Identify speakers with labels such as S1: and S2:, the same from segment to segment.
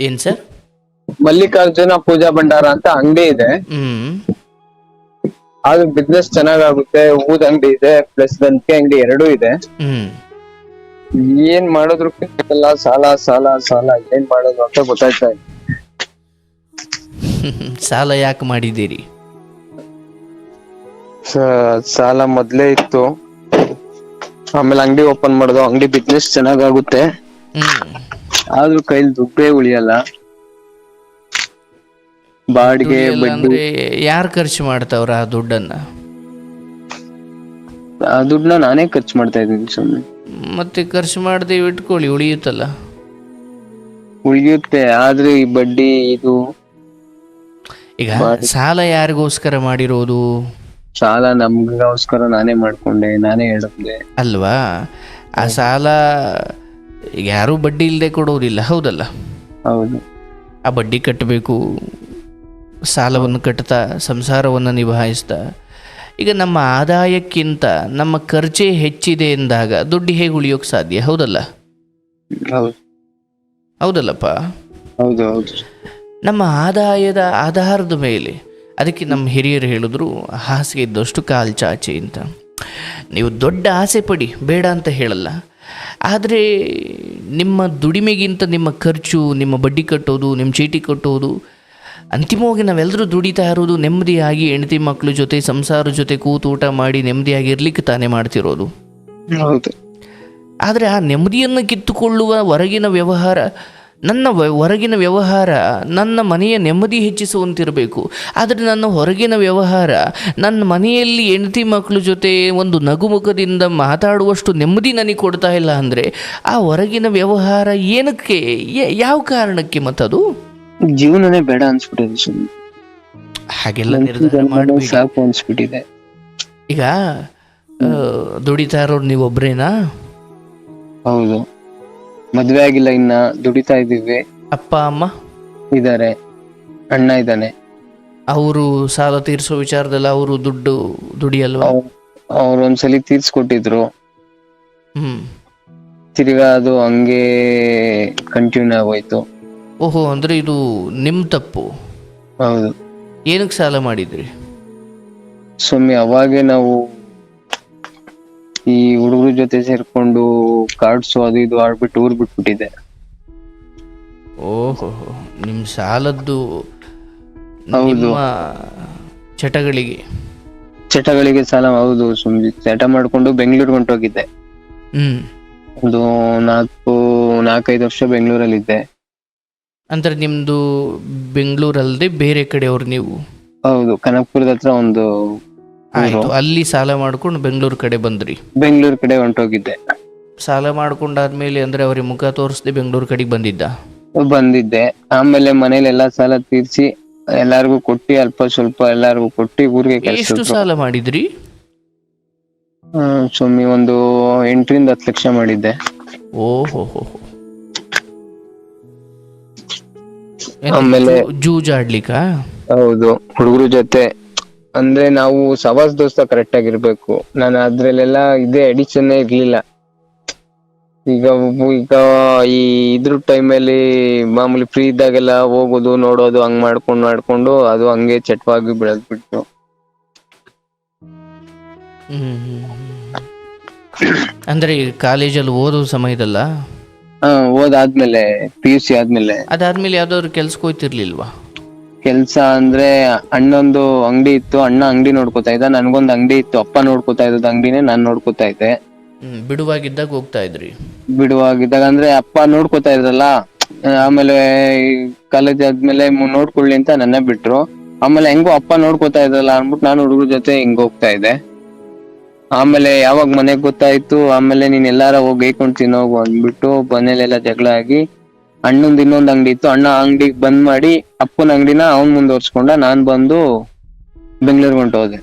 S1: ಏನ್ ಸರ್?
S2: ಮಲ್ಲಿಕಾರ್ಜುನ ಪೂಜಾ ಭಂಡಾರ ಅಂತ ಅಂಗಡಿ ಇದೆ.
S1: ಹ್ಮ್.
S2: ಅದು ಬಿಸ್ನೆಸ್ ಚೆನ್ನಾಗಾಗುತ್ತೆ ಊದ್ ಅಂಗಡಿ ಇದೆ ಪ್ಲಸ್ ದಂತಿಕೆ ಅಂಗಡಿ ಎರಡೂ ಇದೆ.
S1: ಹ್ಮ್.
S2: ಏನ್ ಮಾಡಿದ್ರು ಸಾಲ ಸಾಲ ಸಾಲ ಏನ್ ಮಾಡೋದು ಅಂತ ಗೊತ್ತಾಯ್ತಾ ಇಲ್ಲ.
S1: ಸಾಲ ಯಾಕೆ ಮಾಡಿದ್ದೀರಿ?
S2: ಸ- ಸಾಲ ಮೊದ್ಲೇ ಇತ್ತು. ಆಮೇಲೆ ಅಂಗಡಿ ಓಪನ್ ಮಾಡೋದು ಅಂಗಡಿ ಬಿಸ್ನೆಸ್ ಚೆನ್ನಾಗಾಗುತ್ತೆ.
S1: ಹ್ಮ್.
S2: ಆದ್ರೂ ಕೈಲಿ ದುಡ್ಡೇ ಉಳಿಯಲ್ಲ. ಬಾಡಿಗೆ ಬಡ್ಡಿ.
S1: ಅಂದ್ರೆ ಯಾರು ಖರ್ಚು ಮಾಡ್ತಾವ್ರ ಆ ದುಡ್ಡನ್ನ?
S2: ಆ ದುಡ್ಡನ್ನ ನಾನೇ ಖರ್ಚು ಮಾಡ್ತಾ ಇದ್ದೀನಿ ಸುಮ್ಮನೆ
S1: ಮತ್ತೆ ಖರ್ಚು ಮಾಡದೆ ಇಟ್ಕೊಳ್ಳಿ ಉಳಿಯುತ್ತಲ್ಲ.
S2: ಉಳಿಯುತ್ತೆ ಆದ್ರೆ ಈ ಬಡ್ಡಿ ಇದು
S1: ಈಗ ಸಾಲ ಯಾರಿಗೋಸ್ಕರ ಮಾಡಿರೋದು?
S2: ಸಾಲ ನಮ್ಗೋಸ್ಕರ ನಾನೇ ಮಾಡ್ಕೊಂಡೆ ನಾನೇ ಹೇಳಿದೆ.
S1: ಅಲ್ವಾ? ಆ ಸಾಲ ಯಾರೂ ಬಡ್ಡಿ ಇಲ್ಲದೆ ಕೊಡೋರಿಲ್ಲ ಹೌದಲ್ಲ?
S2: ಹೌದು.
S1: ಆ ಬಡ್ಡಿ ಕಟ್ಟಬೇಕು ಸಾಲವನ್ನು ಕಟ್ತಾ ಸಂಸಾರವನ್ನು ನಿಭಾಯಿಸ್ತಾ ಈಗ ನಮ್ಮ ಆದಾಯಕ್ಕಿಂತ ನಮ್ಮ ಖರ್ಚೆ ಹೆಚ್ಚಿದೆ ಎಂದಾಗ ದುಡ್ಡು ಹೇಗೆ ಉಳಿಯೋಕೆ ಸಾಧ್ಯ? ಹೌದಲ್ಲ?
S2: ಹೌದು.
S1: ಹೌದಲ್ಲಪ್ಪ?
S2: ಹೌದು ಹೌದು.
S1: ನಮ್ಮ ಆದಾಯದ ಆಧಾರದ ಮೇಲೆ ಅದಕ್ಕೆ ನಮ್ಮ ಹಿರಿಯರು ಹೇಳಿದ್ರು ಹಾಸಿಗೆ ಇದ್ದಷ್ಟು ಕಾಲು ಚಾಚಿ ಅಂತ. ನೀವು ದೊಡ್ಡ ಆಸೆ ಪಡಿ ಬೇಡ ಅಂತ ಹೇಳಲ್ಲ. ಆದರೆ ನಿಮ್ಮ ದುಡಿಮೆಗಿಂತ ನಿಮ್ಮ ಖರ್ಚು ನಿಮ್ಮ ಬಡ್ಡಿ ಕಟ್ಟೋದು ನಿಮ್ಮ ಚೀಟಿ ಕಟ್ಟೋದು ಅಂತಿಮವಾಗಿ ನಾವೆಲ್ಲರೂ ದುಡಿತಾ ಇರೋದು ನೆಮ್ಮದಿಯಾಗಿ ಹೆಂಡತಿ ಮಕ್ಕಳ ಜೊತೆ ಸಂಸಾರ ಜೊತೆ ಕೂತು ಊಟ ಮಾಡಿ ನೆಮ್ಮದಿಯಾಗಿ ಇರಲಿಕ್ಕೆ ತಾನೇ ಮಾಡ್ತಿರೋದು. ಆದರೆ ಆ ನೆಮ್ಮದಿಯನ್ನು ಕಿತ್ತುಕೊಳ್ಳುವ ಹೊರಗಿನ ವ್ಯವಹಾರ ನನ್ನ ಹೊರಗಿನ ವ್ಯವಹಾರ ನನ್ನ ಮನೆಯ ನೆಮ್ಮದಿ ಹೆಚ್ಚಿಸುವಂತಿರಬೇಕು. ಆದರೆ ನನ್ನ ಹೊರಗಿನ ವ್ಯವಹಾರ ನನ್ನ ಮನೆಯಲ್ಲಿ ಹೆಂಡತಿ ಮಕ್ಕಳ ಜೊತೆ ಒಂದು ನಗುಮುಖದಿಂದ ಮಾತಾಡುವಷ್ಟು ನೆಮ್ಮದಿ ನನಗೆ ಕೊಡ್ತಾ ಇಲ್ಲ ಅಂದರೆ ಆ ಹೊರಗಿನ ವ್ಯವಹಾರ ಏನಕ್ಕೆ? ಯಾವ ಕಾರಣಕ್ಕೆ ಮತ್ತದು?
S2: ಜೀವನನೇ ಬೇಡ ಅನ್ಸ್ಬಿಟ್ಟಿದೆ
S1: ಹಾಗೆಲ್ಲ ನಿರ್ಧಾರ
S2: ಸಾಕು ಅನ್ಸ್ಬಿಟ್ಟಿದೆ.
S1: ಈಗ ದುಡಿತಾ ಇರೋರು ನೀವೊಬ್ಬರೇನಾ
S2: ಹೌದು. ಮದ್ವೆ ಆಗಿಲ್ಲ ಇನ್ನ ದುಡಿತಾ ಇದ್ದೀವಿ.
S1: ಅಪ್ಪ ಅಮ್ಮ?
S2: ಇದಾರೆ. ಅಣ್ಣ ಇದ್ದಾನೆ.
S1: ಅವರು ಸಾಲ ತೀರಿಸೋ ವಿಚಾರದಲ್ಲಿ ಅವರು ದುಡ್ಡು ದುಡಿಯಲ್ವಾ?
S2: ಅವ್ರು ಒಂದ್ಸಲಿ ತೀರ್ಸ್ಕೊಟ್ಟಿದ್ರು.
S1: ಹ್ಮ್.
S2: ತಿರ್ಗಾ ಅದು ಹಂಗೆ ಕಂಟಿನ್ಯೂ ಆಗೋಯ್ತು.
S1: ಓಹೋ ಅಂದ್ರೆ ಇದು ನಿಮ್ ತಪ್ಪು.
S2: ಹೌದು.
S1: ಏನಕ್ಕೆ ಸಾಲ ಮಾಡಿದ್ರಿ?
S2: ಸ್ವಾಮಿ ಅವಾಗೆ ನಾವು ಈ ಹುಡುಗರ ಜೊತೆ ಸೇರ್ಕೊಂಡು ಕಾರ್ಡ್ಸು ಅದು ಇದು ಆಡ್ಬಿಟ್ಟು ಊರ್ ಬಿಟ್ಬಿಟ್ಟಿದೆ
S1: ಓಹೋ ನಿಮ್ ಸಾಲದ್ದು
S2: ಹೌದು.
S1: ನಿಮ್ಮ ಚಟಗಳಿಗೆ.
S2: ಚಟಗಳಿಗೆ ಸಾಲ ಹೌದು ಸುಮ್ನೆ ಚಟ ಮಾಡ್ಕೊಂಡು ಬೆಂಗಳೂರಿಗೆ ಹೊಂಟೋಗಿದ್ದೆ.
S1: ಹ್ಮ್.
S2: ಒಂದು ನಾಲ್ಕು ನಾಲ್ಕೈದು ವರ್ಷ ಬೆಂಗಳೂರಲ್ಲಿದ್ದೆ.
S1: ಅಂದ್ರೆ ನಿಮ್ದು ಬೆಂಗಳೂರಲ್ಲದೆ ಬೇರೆ ಕಡೆ ಕಡೆಯವ್ರು ನೀವು?
S2: ಹೌದು ಕನಕಪುರದ ಹತ್ರ ಒಂದು
S1: ಆಯ್ತು ಅಲ್ಲಿ ಸಾಲ ಮಾಡ್ಕೊಂಡು ಬೆಂಗಳೂರು ಕಡೆ ಬಂದ್ರಿ?
S2: ಬೆಂಗಳೂರು ಕಡೆ ಹೊಂಟೋಗಿದ್ದೆ.
S1: ಸಾಲ ಮಾಡ್ಕೊಂಡಾದ್ಮೇಲೆ ಅಂದ್ರೆ ಅವ್ರಿಗೆ ಮುಖ ತೋರಿಸ್ದೆ ಬೆಂಗಳೂರು ಕಡೆಗೆ ಬಂದಿದ್ದ?
S2: ಬಂದಿದ್ದೆ. ಆಮೇಲೆ ಮನೇಲಿ ಎಲ್ಲಾ ಸಾಲ ತೀರ್ಸಿ ಎಲ್ಲಾರ್ಗೂ ಕೊಟ್ಟಿ ಅಲ್ಪ ಸ್ವಲ್ಪ ಎಲ್ಲಾರ್ಗೂ ಕೊಟ್ಟಿ ಊರಿಗೆ
S1: ಎಷ್ಟು ಸಾಲ ಮಾಡಿದ್ರಿ?
S2: ಸುಮ್ಮನೆ ಒಂದು ಎಂಟರಿಂದ ಹತ್ತು ಲಕ್ಷ ಮಾಡಿದ್ದೆ.
S1: ಓಹೋ ಹೋ
S2: ಆಮೇಲೆ-
S1: ಜೂಜಾಡ್ಲಿಕ್ಕ?
S2: ಹೌದು ಹುಡುಗರ ಜೊತೆ ಅಂದ್ರೆ ನಾವು ಸವಾಸ್ ದೋಸ್ತ ಕರೆಕ್ಟ್ ಆಗಿರ್ಬೇಕು. ನಾನು ಅದ್ರಲ್ಲೆಲ್ಲ ಇದೇ ಅಡಿಕ್ಷನ್ ಇರ್ಲಿಲ್ಲ. ಈಗ ಈಗ ಈ ಇದ್ರ ಟೈಮಲ್ಲಿ ಮಾಮೂಲಿ ಫ್ರೀ ಇದ್ದಾಗೆಲ್ಲ ಹೋಗೋದು ನೋಡೋದು ಹಂಗ್ ಮಾಡ್ಕೊಂಡು ಮಾಡ್ಕೊಂಡು ಅದು ಹಂಗೆ ಚಟವಾಗಿ ಬೆಳೆದ್ಬಿಟ್ಟು.
S1: ಅಂದ್ರೆ ಈ ಕಾಲೇಜಲ್ಲಿ ಓದೋ ಸಮಯದಲ್ಲ?
S2: ಹಾ ಓದಾದ್ಮೇಲೆ ಪಿ ಯು ಸಿ ಆದ್ಮೇಲೆ.
S1: ಅದಾದ್ಮೇಲೆ ಯಾವ್ದಾದ್ರು ಕೆಲ್ಸಕ್ಕೆ ಹೋಯ್ತಿರ್ಲಿಲ್ವಾ?
S2: ಕೆಲ್ಸ ಅಂದ್ರೆ ಅಣ್ಣೊಂದು ಅಂಗಡಿ ಇತ್ತು ಅಣ್ಣ ಅಂಗಡಿ ನೋಡ್ಕೊತಾ ಇದ್ದ ನನ್ಗೊಂದ್ ಅಂಗಡಿ ಇತ್ತು ಅಪ್ಪ ನೋಡ್ಕೊತಾ ಇದ್ದದ್ ಅಂಗಡಿನೇ ನಾನ್ ನೋಡ್ಕೊತಾ ಇದ್ದೆ.
S1: ಹ್ಮ್ ಬಿಡುವಾಗಿದ್ದಾಗ ಹೋಗ್ತಾ ಇದ್ರಿ?
S2: ಬಿಡುವಾಗಿದ್ದಾಗ ಅಂದ್ರೆ ಅಪ್ಪ ನೋಡ್ಕೊತಾ ಇದ್ರಲ್ಲ ಆಮೇಲೆ ಕಾಲೇಜ್ ಆದ್ಮೇಲೆ ಮು- ನೋಡ್ಕೊಳ್ಳಿ ಅಂತ ನನ್ನ ಬಿಟ್ರು. ಆಮೇಲೆ ಹೆಂಗೋ ಅಪ್ಪ ನೋಡ್ಕೊತಾ ಇದ್ರಲ್ಲ ಅನ್ಬಿಟ್ಟು ನಾನು ಹುಡುಗರ ಜೊತೆ ಹಿಂಗ್ ಹೋಗ್ತಾ ಇದ್ದೆ. ಆಮೇಲೆ ಯಾವಾಗ ಮನೆಗ್ ಗೊತ್ತಾಯ್ತು ಆಮೇಲೆ ನೀನ್ ಎಲ್ಲಾರ ಹೋಗಿ ಗೈಕೊಂಡ್ ತಿನ್ನೋಗು ಅಂದ್ಬಿಟ್ಟು ಮನೇಲೆಲ್ಲ ಜಗಳ ಆಗಿ ಅಣ್ಣಂದ್ ಇನ್ನೊಂದ್ ಅಂಗಡಿ ಇತ್ತು. ಅಣ್ಣ ಅಂಗಡಿ ಬಂದ್ ಮಾಡಿ ಅಪ್ಪನ ಅಂಗಡಿನ ಅವ್ನ್ ಮುಂದುವರ್ಸ್ಕೊಂಡ ನಾನ್ ಬಂದು ಬೆಂಗಳೂರಿಗೆ ಹೊಂಟೋದೆ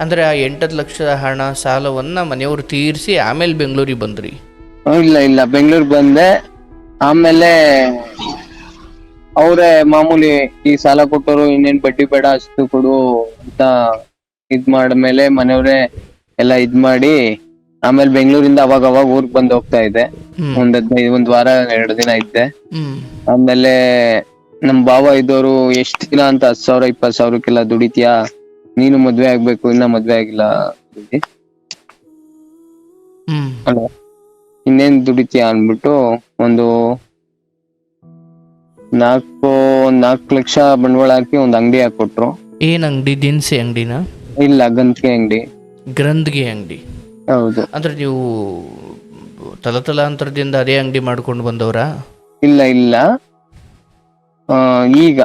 S1: ಅಂದ್ರೆ ಆ ಎಂಟತ್ತು ಲಕ್ಷದ ಹಣ ಸಾಲವನ್ನ ಮನೆಯವರು ತೀರಿಸಿ ಆಮೇಲೆ ಬೆಂಗಳೂರಿಗೆ ಬಂದ್ರಿ?
S2: ಹ್ಮ್, ಇಲ್ಲ ಇಲ್ಲ. ಬೆಂಗಳೂರಿಗೆ ಬಂದೆ. ಆಮೇಲೆ ಅವರೇ ಮಾಮೂಲಿ ಈ ಸಾಲ ಕೊಟ್ಟರು ಇನ್ನೇನ್ ಬಡ್ಡಿ ಬೇಡ ಅಷ್ಟು ಕೊಡು ಅಂತ ಇದ್ ಮಾಡ್ಮೇಲೆ ಮನೆಯವರೇ ಎಲ್ಲ ಇದ್ ಮಾಡಿ ಆಮೇಲೆ ಬೆಂಗಳೂರಿಂದ ಅವಾಗ ಅವಾಗ ಊರ್ಗ್ ಬಂದ್ ಹೋಗ್ತಾ ಇದ್ದೆ.
S1: ಹ್ಮ್.
S2: ಒಂದ್ ಹದಿನೈದು ಒಂದ್ ವಾರ ಎರಡು ದಿನ ಇದ್ದೆ.
S1: ಹ್ಮ್.
S2: ಆಮೇಲೆ ನಮ್ ಭಾವ ಇದ್ದವರು ಎಷ್ಟ್ ದಿನ ಅಂತ ಹತ್ ಸಾವಿರ ಇಪ್ಪತ್ ಸಾವಿರಕ್ಕೆಲ್ಲ ದುಡಿತೀಯಾ? ನೀನು ಮದ್ವೆ ಆಗ್ಬೇಕು ಇನ್ನ ಮದ್ವೆ ಆಗಿಲ್ಲ ಹಲೋ
S1: ಹ್ಮ್.
S2: ಅಲ್ವಾ? ಇನ್ನೇನ್ ದುಡಿತೀಯಾ ಅನ್ಬಿಟ್ಟು ಒಂದು ನಾಲ್ಕು ಒಂದ್ ನಾಲ್ಕು ಲಕ್ಷ ಬಂಡವಾಳ ಹಾಕಿ ಒಂದ್ ಅಂಗಡಿ ಹಾಕೊಟ್ರು
S1: ಏನ್ ಅಂಗಡಿ ದಿನಸಿ ಅಂಗಡಿನ?
S2: ಇಲ್ಲ ಗಂತ್ಗೆ ಅಂಗಡಿ.
S1: ಗ್ರಂಥಿ ಅಂಗಡಿ.
S2: ಹೌದು.
S1: ಅಂದ್ರೆ ನೀವು ತಲತಲಾಂತರದಿಂದ ಅದೇ ಅಂಗಡಿ ಮಾಡ್ಕೊಂಡು ಬಂದವರಾ?
S2: ಇಲ್ಲ ಇಲ್ಲ. ಆ, ಈಗ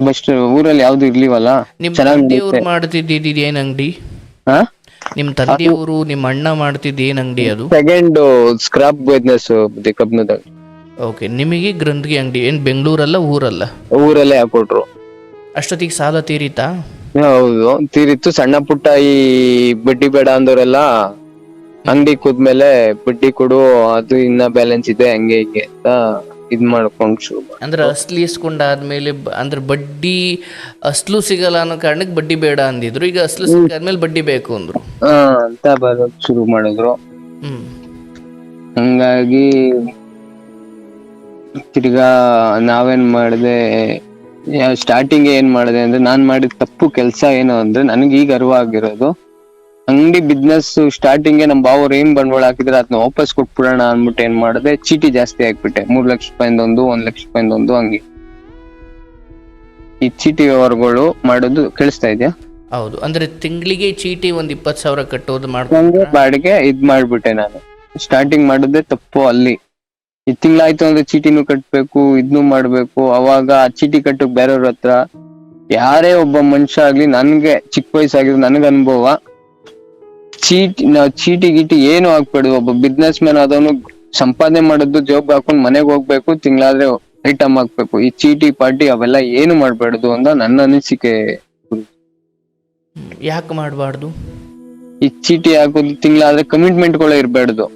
S2: ಬಸ್ಟ್ ಊರಲ್ಲಿ ಯಾವ್ದು ಇರ್ಲಿವಲ್ಲ?
S1: ನಿಮ್ ತಂದೆಯವರು ಮಾಡ್ತಿದ್ದಿದ್ದು ಏನ್ ಅಂಗಡಿ?
S2: ಹಾ
S1: ನಿಮ್ ತಂದೆಯವರು ನಿಮ್ಮ ಅಣ್ಣ ಮಾಡ್ತಿದ್ದ ಏನ್ ಅಂಗಡಿ ಅದು?
S2: ಸೆಕೆಂಡ್ ಸ್ಕ್ರಾಪ್ ಬಿಸ್ನೆಸ್ ಕಬ್ನದ
S1: ಓಕೆ ನಿಮಗೆ ಗ್ರಂಥಿ ಅಂಗಡಿ ಏನ್ ಬೆಂಗಳೂರಲ್ಲ ಊರಲ್ಲ?
S2: ಊರಲ್ಲೇ ಹಾಕೊಟ್ರು.
S1: ಅಷ್ಟೊತ್ತಿಗೆ ಸಾಲ ತೀರಿತಾ?
S2: ಹೌದು ತೀರಿತ್ತು. ಸಣ್ಣ ಪುಟ್ಟ ಈ ಬಡ್ಡಿ ಬೇಡ ಅಂದವರೆಲ್ಲ ಅಂಗಡಿ ಕೂದ್ಮೇಲೆ ಬಡ್ಡಿ ಕೊಡು ಅದು ಇನ್ನ ಬ್ಯಾಲೆನ್ಸ್ ಇದೆ ಹಂಗೆ ಹಿಂಗೆ ಅಂತ ಇದ್ ಮಾಡ್ಕೊಂಡ್ ಶುರು ಮಾಡ್-
S1: ಅಂದ್ರೆ ಅಸ್ಲಿ ಇಸ್ಕೊಂಡಾದ್ಮೇಲೆ ಬ- ಅಂದ್ರೆ ಬಡ್ಡಿ ಅಸ್ಲು ಸಿಗಲ್ಲ ಅನ್ನೋ ಕಾರಣಕ್ಕೆ ಬಡ್ಡಿ ಬೇಡ ಅಂದಿದ್ರು. ಈಗ ಅಸ್ಲು ಸಿಕ್ಕಾದ್ಮೇಲೆ ಬಡ್ಡಿ ಬೇಕು ಅಂದ್ರು.
S2: ಹಾ ಅಂತ ಬರೋಕ್ ಶುರು ಮಾಡಿದ್ರು.
S1: ಹ್ಮ್.
S2: ಹಂಗಾಗಿ ತಿರ್ಗಾ ನಾವೇನ್ ಮಾಡಿದೆ ಸ್ಟಾರ್ಟಿಂಗ್ ಏನ್ ಮಾಡಿದೆ ಅಂದ್ರೆ ನಾನ್ ಮಾಡಿದ ತಪ್ಪು ಕೆಲಸ ಏನು ಅಂದ್ರೆ ನನಗೆ ಈಗ ಅರಿವು ಆಗಿರೋದು ಅಂಗಡಿ ಬಿಸ್ನೆಸ್ ಸ್ಟಾರ್ಟಿಂಗ್ ನಮ್ ಬಾವ್ರು ಏನ್ ಬಂಡವಾಳ ಹಾಕಿದ್ರೆ ಅದನ್ನ ವಾಪಸ್ ಕೊಟ್ಬಿಡೋಣ ಅನ್ಬಿಟ್ಟು ಏನ್ ಮಾಡಿದೆ? ಚೀಟಿ ಜಾಸ್ತಿ ಆಗ್ಬಿಟ್ಟೆ. ಮೂರ್ ಲಕ್ಷ ರೂಪಾಯಿಂದ ಒಂದು ಒಂದ್ ಲಕ್ಷ ರೂಪಾಯಿಂದ ಒಂದು ಹಂಗೆ ಈ ಚೀಟಿ ವ್ಯವಹಾರಗಳು ಮಾಡೋದು ಕೇಳಿಸ್ತಾ ಇದೆಯಾ?
S1: ಹೌದು. ಅಂದ್ರೆ ತಿಂಗಳಿಗೆ ಚೀಟಿ ಒಂದ್ ಇಪ್ಪತ್ ಸಾವಿರ ಕಟ್ಟೋದು ಮಾಡ್ಕೊಂಡು
S2: ಬಾಡಿಗೆ ಇದ್ ಮಾಡ್ಬಿಟ್ಟೆ ನಾನು. ಸ್ಟಾರ್ಟಿಂಗ್ ಮಾಡಿದ್ದೆ ತಪ್ಪು ಅಲ್ಲಿ. ಈ ತಿಂಗಳಾಯ್ತು ಅಂದ್ರೆ ಚೀಟಿನೂ ಕಟ್ಬೇಕು ಇದ್ನು ಮಾಡ್ಬೇಕು. ಅವಾಗ ಆ ಚೀಟಿ ಕಟ್ಟಕ್ ಬೇರೆಯವ್ರ ಹತ್ರ ಯಾರೇ ಒಬ್ಬ ಮನುಷ್ಯ ಆಗ್ಲಿ ನನ್ಗೆ ಚಿಕ್ಕ ವಯಸ್ಸಾಗಿರೋ ನನಗ ಅನುಭವ ಚೀಟಿ ನಾವ್ ಚೀಟಿ ಗೀಟಿ ಏನು ಹಾಕ್ಬೇಡು ಒಬ್ಬ ಬಿಸ್ನೆಸ್ ಮ್ಯಾನ್ ಆದವನು ಸಂಪಾದನೆ ಮಾಡೋದು ಜಾಬ್ ಹಾಕೊಂಡ್ ಮನೆಗ್ ಹೋಗ್ಬೇಕು ತಿಂಗಳಾದ್ರೆ ಐಟಮ್ ಹಾಕ್ಬೇಕು ಈ ಚೀಟಿ ಪಾರ್ಟಿ ಅವೆಲ್ಲ ಏನು ಮಾಡ್ಬಾರ್ದು ಅಂತ ನನ್ನ ಅನಿಸಿಕೆ.
S1: ಯಾಕೆ ಮಾಡಬಾರ್ದು?
S2: ಈ ಚೀಟಿ ಹಾಕೋದು ತಿಂಗಳಾದ್ರೆ ಕಮಿಟ್ಮೆಂಟ್ಗಳೇ ಇರ್ಬಾರ್ದು.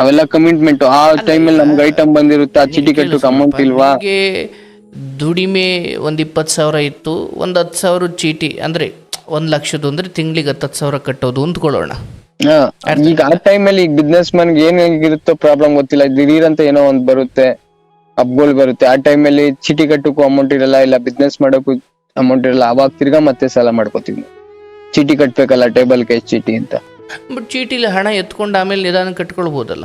S2: ಅವೆಲ್ಲ ಕಮಿಟ್ಮೆಂಟ್ ಆ ಟೈಮಲ್ಲಿ ನಮ್ಗೆ ಐಟಮ್ ಬಂದಿರುತ್ತೆ? ಆ ಚೀಟಿ ಕಟ್ಟಕ್ ಅಮೌಂಟ್ ಇಲ್ವಾ?
S1: ದುಡಿಮೆ ಒಂದ್ ಇಪ್ಪತ್ತು ಸಾವಿರ ಇತ್ತು ಒಂದ್ ಹತ್ತು ಸಾವಿರ ಚೀಟಿ. ಅಂದ್ರೆ ಒಂದ್ ಲಕ್ಷದ್ದು ಅಂದ್ರೆ ತಿಂಗಳಿಗೆ ಹತ್ತತ್ತು ಸಾವಿರ ಕಟ್ಟೋದು ಅಂದ್ಕೊಳ್ಳೋಣ.
S2: ಈಗ ಆ ಟೈಮ್ ಅಲ್ಲಿ ಬಿಸ್ನೆಸ್ ಮನ್ ಏನ್ ಇರುತ್ತೋ ಪ್ರಾಬ್ಲಮ್ ಗೊತ್ತಿಲ್ಲ. ದಿಢೀರ್ ಅಂತ ಏನೋ ಒಂದ್ ಬರುತ್ತೆ ಹಬ್ಗಳು ಬರುತ್ತೆ. ಆ ಟೈಮ್ ಅಲ್ಲಿ ಚೀಟಿ ಕಟ್ಟಕ್ಕೂ ಅಮೌಂಟ್ ಇರಲ್ಲ ಇಲ್ಲ ಬಿಸ್ನೆಸ್ ಮಾಡೋಕ್ಕೂ ಅಮೌಂಟ್ ಇರಲ್ಲ. ಅವಾಗ ತಿರ್ಗಾ ಮತ್ತೆ ಸಾಲ ಮಾಡ್ಕೋತೀವಿ ಚೀಟಿ ಕಟ್ಬೇಕಲ್ಲ ಟೇಬಲ್ ಕ್ಯಾಶ್ ಚೀಟಿ ಅಂತ.
S1: ಬಟ್ ಚೀಟಿಲಿ ಹಣ ಎತ್ಕೊಂಡು ಆಮೇಲೆ ನಿಧಾನ ಕಟ್ಕೊಳ್ಬಹುದಲ್ಲ